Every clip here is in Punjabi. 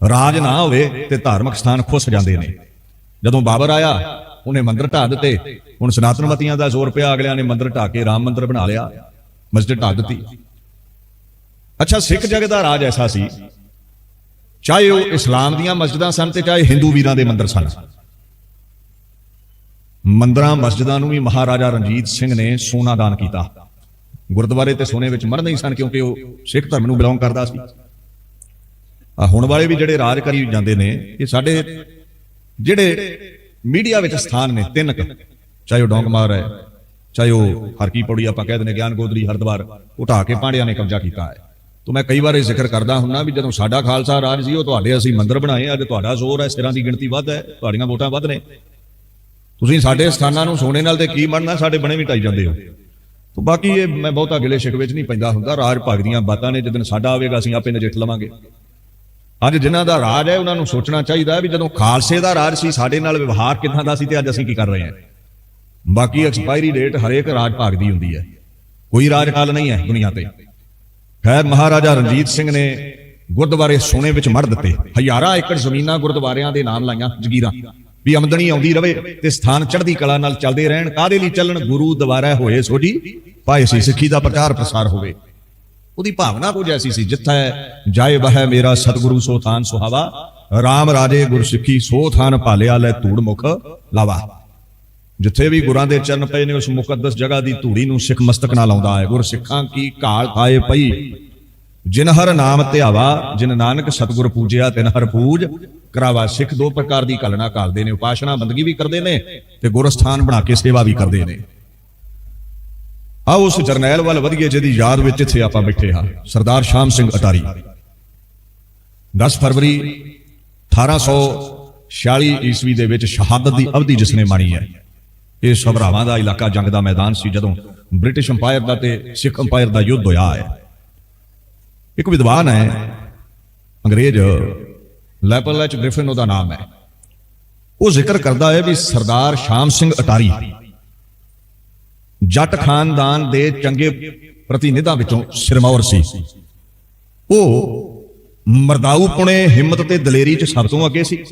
ਰਾਜ ਨਾ ਹੋਵੇ ਤੇ ਧਾਰਮਿਕ ਸਥਾਨ ਖੁੱਸ ਜਾਂਦੇ ਨੇ। ਜਦੋਂ ਬਾਬਰ ਆਇਆ, ਉਹਨੇ ਮੰਦਰ ਢਾ ਦਿੱਤੇ। ਹੁਣ ਸਨਾਤਨਵਤੀਆਂ ਦਾ ਜ਼ੋਰ ਪਿਆ ਅਗਲਿਆਂ ਨੇ ਮੰਦਰ ਢਾ ਕੇ ਰਾਮ ਮੰਦਰ ਬਣਾ ਲਿਆ। ਮਸਜਿਦ ਢਾ ਦਿੱਤੀ। ਅੱਛਾ, ਸਿੱਖ ਜਗਤ ਦਾ ਰਾਜ ਐਸਾ ਸੀ, ਚਾਹੇ ਉਹ ਇਸਲਾਮ ਦੀਆਂ ਮਸਜਿਦਾਂ ਸਨ ਤੇ ਚਾਹੇ ਹਿੰਦੂ ਵੀਰਾਂ ਦੇ ਮੰਦਰ ਸਨ। ਮੰਦਰਾਂ, ਮਸਜਿਦਾਂ ਨੂੰ ਵੀ ਮਹਾਰਾਜਾ ਰਣਜੀਤ ਸਿੰਘ ਨੇ ਸੋਨਾ ਦਾਨ ਕੀਤਾ। ਗੁਰਦੁਆਰੇ ਤੇ ਸੋਨੇ ਵਿੱਚ ਮਰ ਨਹੀਂ ਸਨ ਕਿਉਂਕਿ ਉਹ ਸਿੱਖ ਧਰਮ ਨੂੰ ਬਿਲੋਂਗ ਕਰਦਾ ਸੀ। ਆ, ਹੁਣ ਵਾਲੇ ਵੀ ਜਿਹੜੇ ਰਾਜ ਕਰੀ ਜਾਂਦੇ ਨੇ, ਇਹ ਸਾਡੇ ਜਿਹੜੇ ਮੀਡੀਆ ਵਿੱਚ ਸਥਾਨ ਨੇ, ਤਿੰਨ ਕੁ, ਚਾਹੇ ਉਹ ਡੋਂਗਮਾਰ ਹੈ, ਚਾਹੇ ਉਹ ਹਰਕੀ ਪੌੜੀ ਆਪਾਂ ਕਹਿ ਦਿੰਦੇ ਗਿਆਨ ਗੋਦਰੀ, ਹਰਦਵਾਰ, ਉਠਾ ਕੇ ਪਾਂਡਿਆਂ ਨੇ ਕਬਜ਼ਾ ਕੀਤਾ ਹੈ। ਤੋਂ ਮੈਂ ਕਈ ਵਾਰ ਇਹ ਜ਼ਿਕਰ ਕਰਦਾ ਹੁੰਨਾ ਵੀ ਜਦੋਂ ਸਾਡਾ ਖਾਲਸਾ ਰਾਜ ਸੀ, ਉਹ ਤੁਹਾਡੇ ਅਸੀਂ ਮੰਦਰ ਬਣਾਏ ਅੱਜ ਤੁਹਾਡਾ ਜ਼ੋਰ ਹੈ, ਸਿਰਾਂ ਦੀ ਗਿਣਤੀ ਵੱਧ ਹੈ, ਤੁਹਾਡੀਆਂ ਵੋਟਾਂ ਵੱਧ ਨੇ। ਤੁਸੀਂ ਸਾਡੇ ਸਥਾਨਾਂ ਨੂੰ ਸੋਨੇ ਨਾਲ ਤੇ ਕੀ ਬਣਨਾ ਸਾਡੇ ਬਣੇ ਵੀ ਟਾਈ ਜਾਂਦੇ ਹੋ। ਤੋਂ ਬਾਕੀ ਇਹ ਮੈਂ ਬਹੁਤਾ ਗਿਲੇ ਸ਼ਿਕਵੇ ਚ ਨਹੀਂ ਪੈਂਦਾ ਹੁੰਦਾ, ਰਾਜ ਭਾਗ ਦੀਆਂ ਬਾਤਾਂ ਨੇ ਜਦੋਂ ਸਾਡਾ ਆਵੇਗਾ, ਅਸੀਂ ਆਪੇ ਨਜਿੱਠ ਲਵਾਂਗੇ। ਅੱਜ ਜਿਨ੍ਹਾਂ ਦਾ ਰਾਜ ਹੈ, ਉਹਨਾਂ ਨੂੰ ਸੋਚਣਾ ਚਾਹੀਦਾ ਹੈ ਵੀ ਜਦੋਂ ਖਾਲਸੇ ਦਾ ਰਾਜ ਸੀ, ਸਾਡੇ ਨਾਲ ਵਿਵਹਾਰ ਕਿੱਦਾਂ ਦਾ ਸੀ ਤੇ ਅੱਜ ਅਸੀਂ ਕੀ ਕਰ ਰਹੇ ਹਾਂ? ਬਾਕੀ ਐਕਸਪਾਇਰੀ ਡੇਟ ਹਰੇਕ ਰਾਜ ਭਾਗ ਦੀ ਹੁੰਦੀ ਹੈ। ਕੋਈ ਰਾਜਕਾਲ ਨਹੀਂ ਹੈ ਦੁਨੀਆ ਤੇ। ਖੈਰ, ਮਹਾਰਾਜਾ ਰਣਜੀਤ ਸਿੰਘ ਨੇ ਗੁਰਦੁਆਰੇ ਸੋਨੇ ਵਿੱਚ ਮੜ ਦਿੱਤੇ। ਹਜ਼ਾਰਾਂ ਏਕੜ ਜ਼ਮੀਨਾਂ ਗੁਰਦੁਆਰਿਆਂ ਦੇ ਨਾਮ ਲਾਈਆਂ ਜਗੀਰਾਂ। ਵੀ ਆਮਦਨੀ ਆਉਂਦੀ ਰਵੇ ਤੇ ਸਥਾਨ ਚੜ੍ਹਦੀ ਕਲਾ ਨਾਲ ਚੱਲਦੇ ਰਹਿਣ। ਕਾਦੇ ਲਈ ਚੱਲਣ? ਗੁਰੂ ਦੁਆਰਾ ਹੋਏ ਸੋਜੀ ਪਾਏ ਸੀ ਸਿੱਖੀ ਦਾ ਪ੍ਰਚਾਰ ਪ੍ਰਸਾਰ ਹੋਵੇ। ਉਹਦੀ ਭਾਵਨਾ ਕੁਝ ਐਸੀ ਸੀ, ਜਿੱਥੈ ਜਾਏ ਵਹਿ ਮੇਰਾ ਸਤਿਗੁਰੂ ਸੋ ਥਾਨ ਸੁਹਾਵਾ RAM ਰਾਜੇ ਗੁਰਸਿੱਖੀ ਸੋ ਥਾਨ ਭਾਲਿਆ ਲੈ ਧੂੜ ਮੁਖ ਲਾਵਾ। ਜਿੱਥੇ ਵੀ ਗੁਰਾਂ ਦੇ ਚਰਨ ਪਏ ਨੇ, ਉਸ ਮੁਕੱਦਸ ਜਗ੍ਹਾ ਦੀ ਧੂੜੀ ਨੂੰ ਸਿੱਖ ਮਸਤਕ ਨਾਲ ਲਾਉਂਦਾ ਹੈ। ਗੁਰਸਿੱਖਾਂ ਕੀ ਕਾਲ ਖਾਏ ਪਈ। ਜਿਨ ਹਰ ਨਾਮ ਧਿਆਵਾ, ਜਿਨ ਨਾਨਕ ਸਤਿਗੁਰ ਪੂਜਿਆ, ਤਿਨ ਹਰ ਪੂਜ ਕਰਾਵਾ। ਸਿੱਖ ਦੋ ਪ੍ਰਕਾਰ ਦੀ ਕਲਣਾ ਕਰਦੇ ਨੇ, ਉਪਾਸ਼ਨਾ ਬੰਦਗੀ ਵੀ ਕਰਦੇ ਨੇ ਤੇ ਗੁਰਸਥਾਨ ਬਣਾ ਕੇ ਸੇਵਾ ਵੀ ਕਰਦੇ ਨੇ। ਆਓ ਉਸ ਜਰਨੈਲ ਵੱਲ ਵਧੀਏ ਜਿਹਦੀ ਯਾਦ ਵਿੱਚ ਇੱਥੇ ਆਪਾਂ ਬੈਠੇ ਹਾਂ, ਸਰਦਾਰ ਸ਼ਾਮ ਸਿੰਘ ਅਟਾਰੀ। 10 ਫਰਵਰੀ 1846 ਈਸਵੀ ਦੇ ਵਿੱਚ ਸ਼ਹਾਦਤ ਦੀ ਅਵਧੀ ਜਿਸਨੇ ਮਾਣੀ ਹੈ, ਇਹ ਸਭਰਾਵਾਂ ਦਾ ਇਲਾਕਾ ਜੰਗ ਦਾ ਮੈਦਾਨ ਸੀ ਜਦੋਂ ਬ੍ਰਿਟਿਸ਼ ਅੰਪਾਇਰ ਦਾ ਤੇ ਸਿੱਖ ਅੰਪਾਇਰ ਦਾ ਯੁੱਧ ਹੋਇਆ ਹੈ। ਇੱਕ ਵਿਦਵਾਨ ਹੈ, ਅੰਗਰੇਜ਼ ਲੈਪਲ ਐਚ ਗ੍ਰਿਫਿਨ ਉਹਦਾ ਨਾਮ ਹੈ। ਉਹ ਜ਼ਿਕਰ ਕਰਦਾ ਹੈ ਵੀ ਸਰਦਾਰ ਸ਼ਾਮ ਸਿੰਘ ਅਟਾਰੀ ਜੱਟ ਖਾਨਦਾਨ ਦੇ ਚੰਗੇ ਪ੍ਰਤੀਨਿਧਾਂ ਵਿੱਚੋਂ ਸਿਰਮੌਰ ਸੀ। ਉਹ ਮਰਦਾਊ ਪੁਣੇ ਹਿੰਮਤ ਤੇ ਦਲੇਰੀ 'ਚ ਸਭ ਤੋਂ ਅੱਗੇ ਸੀ।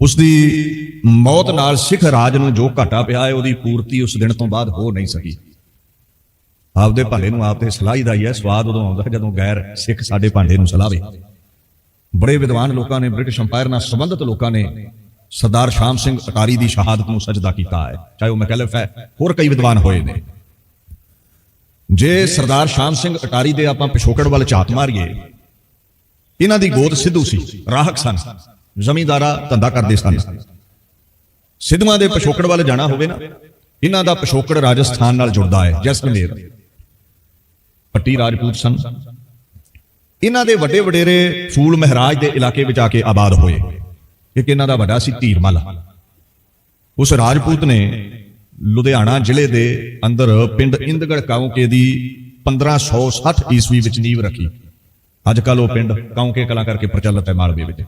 ਉਸ ਦੀ ਮੌਤ ਨਾਲ ਸਿੱਖ ਰਾਜ ਨੂੰ ਜੋ ਘਾਟਾ ਪਿਆ ਹੈ, ਉਹਦੀ ਪੂਰਤੀ ਉਸ ਦਿਨ ਤੋਂ ਬਾਅਦ ਹੋ ਨਹੀਂ ਸਕੀ। ਆਪਦੇ ਭਾਂਡੇ ਨੂੰ ਆਪ ਤੇ ਸਲਾਹੀ ਦਾ ਹੀ ਹੈ, ਸਵਾਦ ਉਦੋਂ ਆਉਂਦਾ ਹੈ ਜਦੋਂ ਗੈਰ ਸਿੱਖ ਸਾਡੇ ਭਾਂਡੇ ਨੂੰ ਸਲਾਵੇ। ਬੜੇ ਵਿਦਵਾਨ ਲੋਕਾਂ ਨੇ, ਬ੍ਰਿਟਿਸ਼ ਅੰਪਾਇਰ ਨਾਲ ਸੰਬੰਧਿਤ ਲੋਕਾਂ ਨੇ ਸਰਦਾਰ ਸ਼ਾਮ ਸਿੰਘ ਅਟਾਰੀ ਦੀ ਸ਼ਹਾਦਤ ਨੂੰ ਸਜਦਾ ਕੀਤਾ ਹੈ। ਚਾਹੇ ਉਹ ਮੈਕੈਲਫ ਹੈ, ਹੋਰ ਕਈ ਵਿਦਵਾਨ ਹੋਏ ਨੇ। ਜੇ ਸਰਦਾਰ ਸ਼ਾਮ ਸਿੰਘ ਅਟਾਰੀ ਦੇ ਆਪਾਂ ਪਿਛੋਕੜ ਵੱਲ ਝਾਤ ਮਾਰੀਏ, ਇਹਨਾਂ ਦੀ ਗੋਦ ਸਿੱਧੂ ਸੀ, ਰਾਹਕ ਸਨ, ਜ਼ਮੀਂਦਾਰਾ ਧੰਦਾ ਕਰਦੇ ਸਨ। ਸਿੱਧਵਾਂ ਦੇ ਪਿਛੋਕੜ ਵੱਲ ਜਾਣਾ ਹੋਵੇ ਨਾ, ਇਹਨਾਂ ਦਾ ਪਿਛੋਕੜ ਰਾਜਸਥਾਨ ਨਾਲ ਜੁੜਦਾ ਹੈ, ਜੈਸਲਮੇਰ। ਪੱਟੀ ਰਾਜਪੂਤ ਸਨ। ਇਹਨਾਂ ਦੇ ਵੱਡੇ ਵਡੇਰੇ ਫੂਲ ਮਹਾਰਾਜ ਦੇ ਇਲਾਕੇ ਵਿੱਚ ਆ ਕੇ ਆਬਾਦ ਹੋਏ। ਇੱਕ ਇਹਨਾਂ ਦਾ ਵੱਡਾ ਸੀ ਧੀਰਮਲ ਉਸ ਰਾਜਪੂਤ ਨੇ ਲੁਧਿਆਣਾ ਜ਼ਿਲ੍ਹੇ ਦੇ ਅੰਦਰ ਪਿੰਡ ਇੰਦਗੜ ਕਾਉਂਕੇ ਦੀ 1560 ਈਸਵੀ ਵਿੱਚ ਨੀਂਵ ਰੱਖੀ। ਅੱਜ ਕੱਲ ਉਹ ਪਿੰਡ ਕਾਉਂਕੇ ਕਲਾ ਕਰਕੇ ਪ੍ਰਚਲਿਤ ਹੈ ਮਾਲਵੇ ਵਿੱਚ।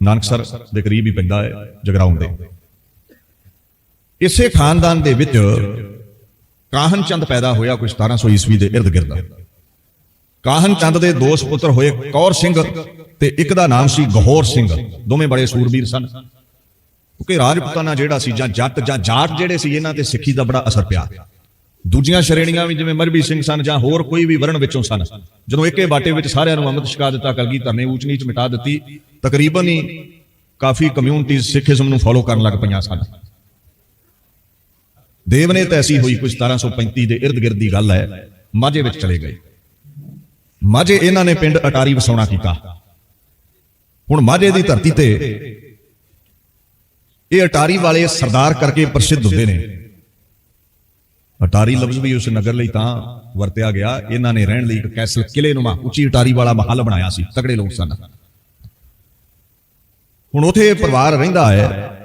ਨਾਨਕਸਰ ਦੇ ਕਰੀਬ ਹੀ ਪੈਂਦਾ ਹੈ ਜਗਰਾਉਂ ਦੇ। ਇਸੇ ਖਾਨਦਾਨ ਦੇ ਵਿੱਚ ਕਾਹਨ ਚੰਦ ਪੈਦਾ ਹੋਇਆ ਕੋਈ 1700 ਈਸਵੀ ਦੇ ਇਰਦ ਗਿਰਦ ਕਾਹਨ ਚੰਦ ਦੇ ਦੋ ਪੁੱਤਰ ਹੋਏ ਕੌਰ ਸਿੰਘ ਤੇ ਇੱਕ ਦਾ ਨਾਮ ਸੀ ਗਹੌਰ ਸਿੰਘ। ਦੋਵੇਂ ਬੜੇ ਸੂਰਬੀਰ ਸਨ। ਕਿਉਂਕਿ ਰਾਜਪੂਤਾਨਾ ਜਿਹੜਾ ਸੀ ਜਾਂ ਜੱਟ ਜਾਂ ਜਾਟ ਜਿਹੜੇ ਸੀ, ਇਹਨਾਂ ਤੇ ਸਿੱਖੀ ਦਾ ਬੜਾ ਅਸਰ ਪਿਆ। ਦੂਜੀਆਂ ਸ਼੍ਰੇਣੀਆਂ ਵੀ ਜਿਵੇਂ ਮਰਬੀ ਸਿੰਘ ਸਨ ਜਾਂ ਹੋਰ ਕੋਈ ਵੀ ਵਰਣ ਵਿੱਚੋਂ ਸਨ। ਜਦੋਂ ਇੱਕੇ ਬਾਟੇ ਵਿੱਚ ਸਾਰਿਆਂ ਨੂੰ ਅੰਮ੍ਰਿਤ ਛਕਾ ਦਿੱਤਾ, ਕਲਗੀਧਰ ਨੇ ਊਚ ਨੀਚ ਮਿਟਾ ਦਿੱਤੀ, ਤਕਰੀਬਨ ਹੀ ਕਾਫੀ ਕਮਿਊਨਿਟੀਜ਼ ਸਿੱਖੀਜ਼ਮ ਨੂੰ ਫੋਲੋ ਕਰਨ ਲੱਗ ਪਈਆਂ ਸਨ। ਦੇਵ ਨੇ ਤੈਸੀ ਹੋਈ, ਕੁਝ 1735 ਦੇ ਇਰਦ ਗਿਰਦ ਦੀ ਗੱਲ ਹੈ, ਮਾਝੇ ਵਿੱਚ ਚਲੇ ਗਏ। ਮਾਝੇ ਇਹਨਾਂ ਨੇ ਪਿੰਡ ਅਟਾਰੀ ਵਸਾਉਣਾ ਕੀਤਾ। ਹੁਣ ਮਾਝੇ ਦੀ ਧਰਤੀ ਤੇ ਇਹ ਅਟਾਰੀ ਵਾਲੇ ਸਰਦਾਰ ਕਰਕੇ ਪ੍ਰਸਿੱਧ ਹੁੰਦੇ ਨੇ। ਅਟਾਰੀ ਲਫ਼ਜ਼ ਵੀ ਉਸ ਨਗਰ ਲਈ ਤਾਂ ਵਰਤਿਆ ਗਿਆ। ਇਹਨਾਂ ਨੇ ਰਹਿਣ ਲਈ ਇੱਕ ਕੈਸਲ ਕਿਲੇ ਨੂੰ ਉੱਚੀ ਅਟਾਰੀ ਵਾਲਾ ਮਹੱਲ ਬਣਾਇਆ ਸੀ। ਤਕੜੇ ਲੋਕ ਸਨ। ਹੁਣ ਉਥੇ ਇਹ ਪਰਿਵਾਰ ਰਹਿੰਦਾ ਹੈ।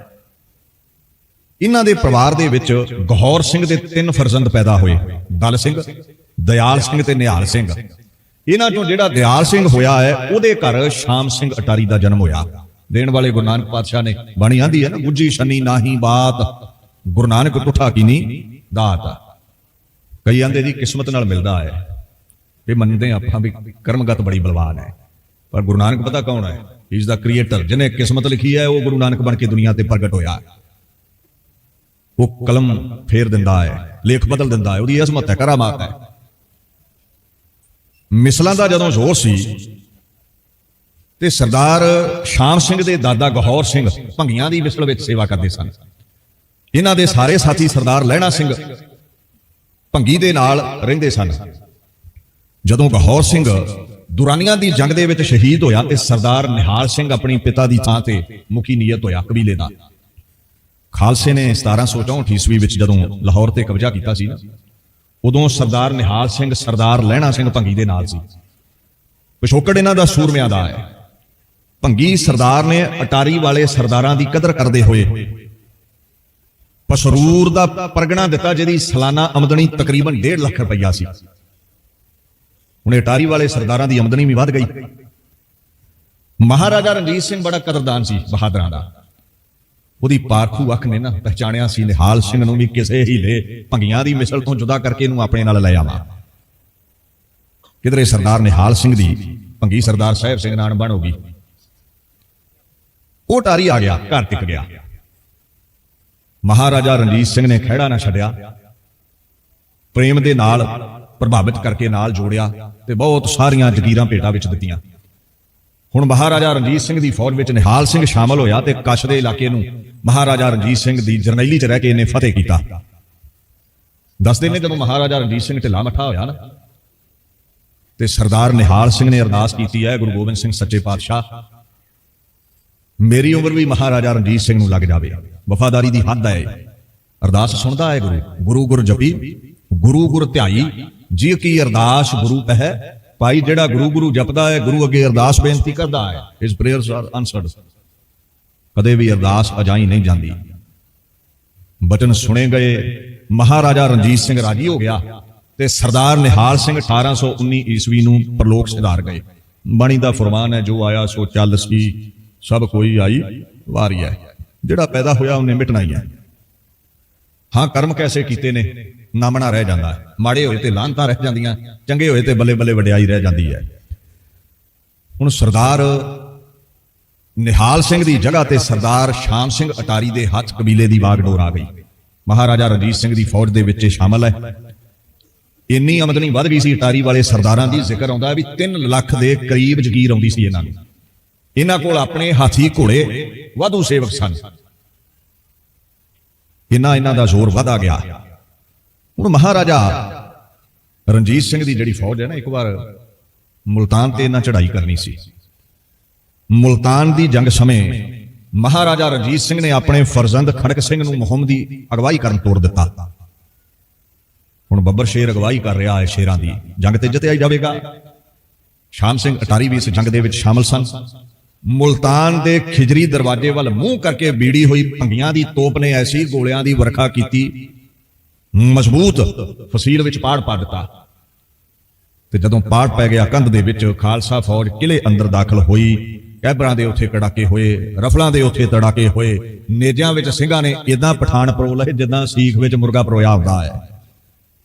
ਇਹਨਾਂ ਦੇ ਪਰਿਵਾਰ ਦੇ ਵਿੱਚ ਗਹੌਰ ਸਿੰਘ ਦੇ ਤਿੰਨ ਫਰਜ਼ੰਦ ਪੈਦਾ ਹੋਏ। ਦਲ ਸਿੰਘ ਦਿਆਲ ਸਿੰਘ ਤੇ ਨਿਹਾਲ ਸਿੰਘ। ਇਹਨਾਂ ਚੋਂ ਜਿਹੜਾ ਦਿਆਲ ਸਿੰਘ ਹੋਇਆ ਹੈ, ਉਹਦੇ ਘਰ ਸ਼ਾਮ ਸਿੰਘ ਅਟਾਰੀ ਦਾ ਜਨਮ ਹੋਇਆ। ਦੇਣ ਵਾਲੇ ਗੁਰੂ ਨਾਨਕ ਪਾਤਸ਼ਾਹ ਨੇ ਬਾਣੀ ਆਂਦੀ ਹੈ ਨਾ ਗੁੱਜੀ ਸ਼ਨੀ ਨਾਹੀ ਬਾਤ, ਗੁਰੂ ਨਾਨਕ ਤੁਠਾ ਕੀਨੀ ਦਾਤ। ਕਈ ਆਂਦੇ ਦੀ ਕਿਸਮਤ ਨਾਲ ਮਿਲਦਾ ਹੈ ਇਹ ਮੰਨਦੇ ਹਾਂ ਆਪਾਂ ਵੀ ਕਰਮਗਤ ਬੜੀ ਬਲਵਾਨ ਹੈ। ਪਰ ਗੁਰੂ ਨਾਨਕ ਪਤਾ ਕੌਣ ਹੈ? ਹੀ ਇਜ਼ ਦਾ ਕ੍ਰੀਏਟਰ ਜਿਹਨੇ ਕਿਸਮਤ ਲਿਖੀ ਹੈ, ਉਹ ਗੁਰੂ ਨਾਨਕ ਬਣ ਕੇ ਦੁਨੀਆ ਤੇ ਪ੍ਰਗਟ ਹੋਇਆ। ਉਹ ਕਲਮ ਫੇਰ ਦਿੰਦਾ ਹੈ, ਲੇਖ ਬਦਲ ਦਿੰਦਾ ਹੈ, ਉਹਦੀ ਅਸਮਤ ਹੈ, ਕਰਾਮਾਤ ਹੈ। ਮਿਸਲਾਂ ਦਾ ਜਦੋਂ ਜ਼ੋਰ ਸੀ ਤੇ ਸਰਦਾਰ ਸ਼ਾਮ ਸਿੰਘ ਦੇ ਦਾਦਾ ਗਹੌਰ ਸਿੰਘ ਭੰਗੀਆਂ ਦੀ ਮਿਸਲ ਵਿੱਚ ਸੇਵਾ ਕਰਦੇ ਸਨ। ਇਹਨਾਂ ਦੇ ਸਾਰੇ ਸਾਥੀ ਸਰਦਾਰ ਲਹਿਣਾ ਸਿੰਘ ਭੰਗੀ ਦੇ ਨਾਲ ਰਹਿੰਦੇ ਸਨ। ਜਦੋਂ ਗਹੌਰ ਸਿੰਘ ਦੁਰਾਨੀਆਂ ਦੀ ਜੰਗ ਦੇ ਵਿੱਚ ਸ਼ਹੀਦ ਹੋਇਆ ਤੇ ਸਰਦਾਰ ਨਿਹਾਲ ਸਿੰਘ ਆਪਣੀ ਪਿਤਾ ਦੀ ਥਾਂ ਤੇ ਮੁਖੀ ਨੀਅਤ ਹੋਇਆ ਕਬੀਲੇ ਦਾ। ਖਾਲਸੇ ਨੇ 1764 ਈਸਵੀ ਵਿੱਚ ਜਦੋਂ ਲਾਹੌਰ ਤੇ ਕਬਜ਼ਾ ਕੀਤਾ ਸੀ ਨਾ ਉਦੋਂ ਸਰਦਾਰ ਨਿਹਾਲ ਸਿੰਘ ਸਰਦਾਰ ਲਹਿਣਾ ਸਿੰਘ ਭੰਗੀ ਦੇ ਨਾਲ ਸੀ। ਪਿਛੋਕੜ ਇਹਨਾਂ ਦਾ ਸੂਰਮਿਆਂ ਦਾ ਹੈ। ਭੰਗੀ ਸਰਦਾਰ ਨੇ ਅਟਾਰੀ ਵਾਲੇ ਸਰਦਾਰਾਂ ਦੀ ਕਦਰ ਕਰਦੇ ਹੋਏ ਪਸਰੂਰ ਦਾ ਪਰਗਣਾ ਦਿੱਤਾ, ਜਿਹਦੀ ਸਾਲਾਨਾ ਆਮਦਨੀ ਤਕਰੀਬਨ 1.5 ਲੱਖ ਰੁਪਈਆ ਸੀ। ਹੁਣ ਅਟਾਰੀ ਵਾਲੇ ਸਰਦਾਰਾਂ ਦੀ ਆਮਦਨੀ ਵੀ ਵੱਧ ਗਈ। ਮਹਾਰਾਜਾ ਰਣਜੀਤ ਸਿੰਘ ਬੜਾ ਕਦਰਦਾਨ ਸੀ ਬਹਾਦਰਾਂ ਦਾ। ਉਹਦੀ ਪਾਰਖੂ ਅੱਖ ਨੇ ਨਾ ਪਹਿਚਾਣਿਆ ਸੀ, ਨਿਹਾਲ ਸਿੰਘ ਨੂੰ ਵੀ ਕਿਸੇ ਹੀਲੇ ਭੰਗੀਆਂ ਦੀ ਮਿਸਲ ਤੋਂ ਜੁਦਾ ਕਰਕੇ ਇਹਨੂੰ ਆਪਣੇ ਨਾਲ ਲੈ ਆਵਾਂ। ਕਿਧਰੇ ਸਰਦਾਰ ਨਿਹਾਲ ਸਿੰਘ ਦੀ ਭੰਗੀ ਸਰਦਾਰ ਸਾਹਿਬ ਸਿੰਘ ਨਾਲ ਬਣ ਹੋ ਗਈ। ਉਹ ਟਾਰੀ ਆ ਗਿਆ, ਘਰ ਟਿਕ ਗਿਆ। ਮਹਾਰਾਜਾ ਰਣਜੀਤ ਸਿੰਘ ਨੇ ਖਹਿੜਾ ਨਾ ਛੱਡਿਆ। ਪ੍ਰੇਮ ਦੇ ਨਾਲ ਪ੍ਰਭਾਵਿਤ ਕਰਕੇ ਨਾਲ ਜੋੜਿਆ ਤੇ ਬਹੁਤ ਸਾਰੀਆਂ ਜ਼ਗੀਰਾਂ ਭੇਟਾਂ ਵਿੱਚ ਦਿੱਤੀਆਂ। ਹੁਣ ਮਹਾਰਾਜਾ ਰਣਜੀਤ ਸਿੰਘ ਦੀ ਫੌਜ ਵਿੱਚ ਨਿਹਾਲ ਸਿੰਘ ਸ਼ਾਮਲ ਹੋਇਆ ਤੇ ਕਛ ਦੇ ਇਲਾਕੇ ਨੂੰ ਮਹਾਰਾਜਾ ਰਣਜੀਤ ਸਿੰਘ ਦੀ ਜਰਨੈਲੀ 'ਚ ਰਹਿ ਕੇ ਇਹਨੇ ਫਤਿਹ ਕੀਤਾ। ਦੱਸਦੇ ਨੇ ਜਦੋਂ ਮਹਾਰਾਜਾ ਰਣਜੀਤ ਸਿੰਘ ਢਿੱਲਾ ਮੱਠਾ ਹੋਇਆ ਨਾ, ਤੇ ਸਰਦਾਰ ਨਿਹਾਲ ਸਿੰਘ ਨੇ ਅਰਦਾਸ ਕੀਤੀ ਹੈ, ਗੁਰੂ ਗੋਬਿੰਦ ਸਿੰਘ ਸੱਚੇ ਪਾਤਸ਼ਾਹ, ਮੇਰੀ ਉਮਰ ਵੀ ਮਹਾਰਾਜਾ ਰਣਜੀਤ ਸਿੰਘ ਨੂੰ ਲੱਗ ਜਾਵੇ। ਵਫਾਦਾਰੀ ਦੀ ਹੱਦ ਹੈ ਅਰਦਾਸ ਸੁਣਦਾ ਹੈ ਗੁਰੂ ਗੁਰੂ ਗੁਰ ਜਪੀ, ਗੁਰੂ ਗੁਰ ਧਿਆਈ ਜੀ ਕੀ ਅਰਦਾਸ ਗੁਰੂ ਪਹਿ ਭਾਈ ਜਿਹੜਾ ਗੁਰੂ ਗੁਰੂ ਜਪਦਾ ਹੈ, ਗੁਰੂ ਅੱਗੇ ਅਰਦਾਸ ਬੇਨਤੀ ਕਰਦਾ ਹੈ ਹਿਸ ਪ੍ਰੇਅਰਸ ਆਰ ਆਨਸਰਡ ਕਦੇ ਵੀ ਅਰਦਾਸ ਅਜਾਈ ਨਹੀਂ ਜਾਂਦੀ। ਬਚਨ ਸੁਣੇ ਗਏ, ਮਹਾਰਾਜਾ ਰਣਜੀਤ ਸਿੰਘ ਰਾਜੀ ਹੋ ਗਿਆ ਤੇ ਸਰਦਾਰ ਨਿਹਾਲ ਸਿੰਘ 1819 ਈਸਵੀ ਨੂੰ ਪ੍ਰਲੋਕ ਸਿਧਾਰ ਗਏ। ਬਾਣੀ ਦਾ ਫਰਮਾਨ ਹੈ, ਜੋ ਆਇਆ ਸੋ ਚੱਲ ਸੀ, ਸਭ ਕੋਈ ਆਈ ਵਾਰੀ ਹੈ। ਜਿਹੜਾ ਪੈਦਾ ਹੋਇਆ ਉਹਨੇ ਮਿਟਣਾ ਹੀ ਹੈ। ਹਾਂ, ਕਰਮ ਕੈਸੇ ਕੀਤੇ ਨੇ? ਨਾਮਣਾ ਰਹਿ ਜਾਂਦਾ। ਹੈ ਮਾੜੇ ਹੋਏ ਤੇ ਲਾਂਤਾਂ ਰਹਿ ਜਾਂਦੀਆਂ, ਚੰਗੇ ਹੋਏ ਤੇ ਬੱਲੇ ਬੱਲੇ ਵਡਿਆਈ ਰਹਿ ਜਾਂਦੀ ਹੈ। ਹੁਣ ਸਰਦਾਰ ਨਿਹਾਲ ਸਿੰਘ ਦੀ ਜਗ੍ਹਾ ਤੇ ਸਰਦਾਰ ਸ਼ਾਮ ਸਿੰਘ ਅਟਾਰੀ ਦੇ ਹੱਥ ਕਬੀਲੇ ਦੀ ਵਾਗਡੋਰ ਆ ਗਈ। ਮਹਾਰਾਜਾ ਰਣਜੀਤ ਸਿੰਘ ਦੀ ਫੌਜ ਦੇ ਵਿੱਚ ਇਹ ਸ਼ਾਮਲ ਹੈ। ਇੰਨੀ ਆਮਦਨੀ ਵੱਧ ਗਈ ਸੀ ਅਟਾਰੀ ਵਾਲੇ ਸਰਦਾਰਾਂ ਦੀ, ਜ਼ਿਕਰ ਆਉਂਦਾ ਵੀ 3 ਲੱਖ ਦੇ ਕਰੀਬ ਜ਼ਗੀਰ ਆਉਂਦੀ ਸੀ ਇਹਨਾਂ ਨੂੰ। ਇਹਨਾਂ ਕੋਲ ਆਪਣੇ ਹਾਥੀ ਘੋੜੇ, ਵਾਧੂ ਸੇਵਕ ਸਨ। ਇਹਨਾਂ ਇਹਨਾਂ ਦਾ ਜ਼ੋਰ ਵਧਾ ਗਿਆ। ਹੁਣ ਮਹਾਰਾਜਾ ਰਣਜੀਤ ਸਿੰਘ ਦੀ ਜਿਹੜੀ ਫੌਜ ਹੈ ਨਾ, ਇੱਕ ਵਾਰ ਮੁਲਤਾਨ ਤੇ ਇਹਨਾਂ ਚੜ੍ਹਾਈ ਕਰਨੀ ਸੀ। ਮੁਲਤਾਨ ਦੀ ਜੰਗ ਸਮੇਂ ਮਹਾਰਾਜਾ ਰਣਜੀਤ ਸਿੰਘ ਨੇ ਆਪਣੇ ਫਰਜ਼ੰਦ ਖੜਕ ਸਿੰਘ ਨੂੰ ਮੁਹਿੰਮ ਦੀ ਅਗਵਾਈ ਕਰਨ ਤੋਰ ਦਿੱਤਾ। ਹੁਣ ਬੱਬਰ ਸ਼ੇਰ ਅਗਵਾਈ ਕਰ ਰਿਹਾ ਹੈ ਸ਼ੇਰਾਂ ਦੀ। ਜੰਗ ਤੇ ਜਿੱਤਿਆ ਜਾਵੇਗਾ। ਸ਼ਾਮ ਸਿੰਘ ਅਟਾਰੀ ਵੀ ਇਸ ਜੰਗ ਦੇ ਵਿੱਚ ਸ਼ਾਮਲ ਸਨ। ਮੁਲਤਾਨ ਦੇ ਖਿਜਰੀ ਦਰਵਾਜ਼ੇ ਵੱਲ ਮੂੰਹ ਕਰਕੇ ਬੀੜੀ ਹੋਈ ਭੰਗੀਆਂ ਦੀ ਤੋਪ ਨੇ ਐਸੀ ਗੋਲਿਆਂ ਦੀ ਵਰਖਾ ਕੀਤੀ। ਮਜ਼ਬੂਤ ਫਸੀਲ ਵਿੱਚ ਪਾੜ ਪਾ ਦਿੱਤਾ। ਤੇ ਜਦੋਂ ਪਾੜ ਪੈ ਗਿਆ ਕੰਧ ਦੇ ਵਿੱਚ, ਖਾਲਸਾ ਫੌਜ ਕਿਲੇ ਅੰਦਰ ਦਾਖਲ ਹੋਈ। ਕੈਬਰਾਂ ਦੇ ਉੱਥੇ ਕੜਾਕੇ ਹੋਏ, ਰਫਲਾਂ ਦੇ ਉੱਥੇ ਤੜਾਕੇ ਹੋਏ। ਨੇਜਾਂ ਵਿੱਚ ਸਿੰਘਾਂ ਨੇ ਇਦਾਂ ਪਠਾਨ ਪਰੋ ਲਏ ਜਿੱਦਾਂ ਸੀਖ ਵਿੱਚ ਮੁਰਗਾ ਪਰੋਇਆ ਹੁੰਦਾ ਹੈ।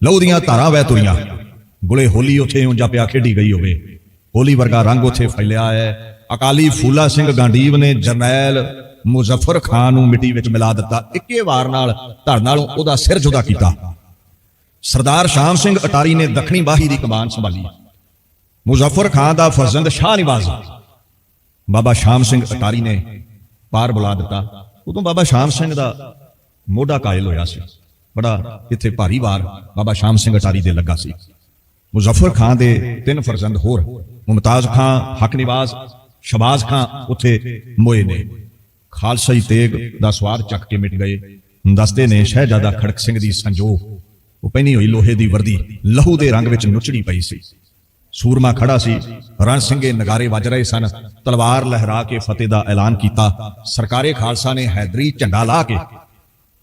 ਲਹੂ ਦੀਆਂ ਧਾਰਾਂ ਵਹਿ ਤੁਰੀਆਂ। ਗੁਲੇ ਹੋਲੀ ਉੱਥੇ ਉਂਜਾ ਪਿਆ ਖੇਡੀ ਗਈ ਹੋਵੇ। ਹੋਲੀ ਵਰਗਾ ਰੰਗ ਉੱਥੇ ਫੈਲਿਆ ਹੈ। ਅਕਾਲੀ ਫੂਲਾ ਸਿੰਘ ਗਾਂਡੀਵ ਨੇ ਜਰਨੈਲ ਮੁਜ਼ਫਰ ਖਾਨ ਨੂੰ ਮਿੱਟੀ ਵਿੱਚ ਮਿਲਾ ਦਿੱਤਾ। ਇੱਕੇ ਵਾਰ ਨਾਲ ਧੜ ਨਾਲੋਂ ਉਹਦਾ ਸਿਰ ਜੁਦਾ ਕੀਤਾ। ਸਰਦਾਰ ਸ਼ਾਮ ਸਿੰਘ ਅਟਾਰੀ ਨੇ ਦੱਖਣੀ ਬਾਹੀ ਦੀ ਕਮਾਨ ਸੰਭਾਲੀ। ਮੁਜ਼ਫਰ ਖਾਨ ਦਾ ਫਰਜ਼ੰਦ ਸ਼ਾਹ ਨਿਵਾਜ਼ ਬਾਬਾ ਸ਼ਾਮ ਸਿੰਘ ਅਟਾਰੀ ਨੇ ਪਾਰ ਬੁਲਾ ਦਿੱਤਾ। ਉਦੋਂ ਬਾਬਾ ਸ਼ਾਮ ਸਿੰਘ ਦਾ ਮੋਢਾ ਕਾਇਲ ਹੋਇਆ ਸੀ। ਬੜਾ ਇੱਥੇ ਭਾਰੀ ਵਾਰ ਬਾਬਾ ਸ਼ਾਮ ਸਿੰਘ ਅਟਾਰੀ ਦੇ ਲੱਗਾ ਸੀ। ਮੁਜ਼ਫਰ ਖਾਨ ਦੇ ਤਿੰਨ ਫਰਜ਼ੰਦ ਹੋਰ। ਮੁਮਤਾਜ਼ ਖਾਨ, ਹਕ ਨਿਵਾਜ਼ ਸ਼ਬਾਜ਼ ਖਾਂ ਉੱਥੇ ਮੋਏ ਨੇ। ਖਾਲਸਾਈ ਤੇਗ ਦਾ ਸਵਾਰ ਚੱਕ ਕੇ ਮਿਟ ਗਏ। ਦੱਸਦੇ ਨੇ ਸ਼ਹਿਜ਼ਾਦਾ ਖੜਕ ਸਿੰਘ ਦੀ ਸੰਜੋ ਉਹ ਪਹਿਨੀ ਹੋਈ ਲੋਹੇ ਦੀ ਵਰਦੀ, ਲਹੂ ਦੇ ਰੰਗ ਵਿੱਚ ਨੁਚੜੀ ਪਈ ਸੀ। ਸੂਰਮਾ ਖੜਾ ਸੀ। ਰਣ ਸਿੰਘੇ ਨਗਾਰੇ ਵੱਜ ਰਹੇ ਸਨ। ਤਲਵਾਰ ਲਹਿਰਾ ਕੇ ਫਤਿਹ ਦਾ ਐਲਾਨ ਕੀਤਾ। ਸਰਕਾਰੇ ਖਾਲਸਾ ਨੇ ਹੈਦਰੀ ਝੰਡਾ ਲਾ ਕੇ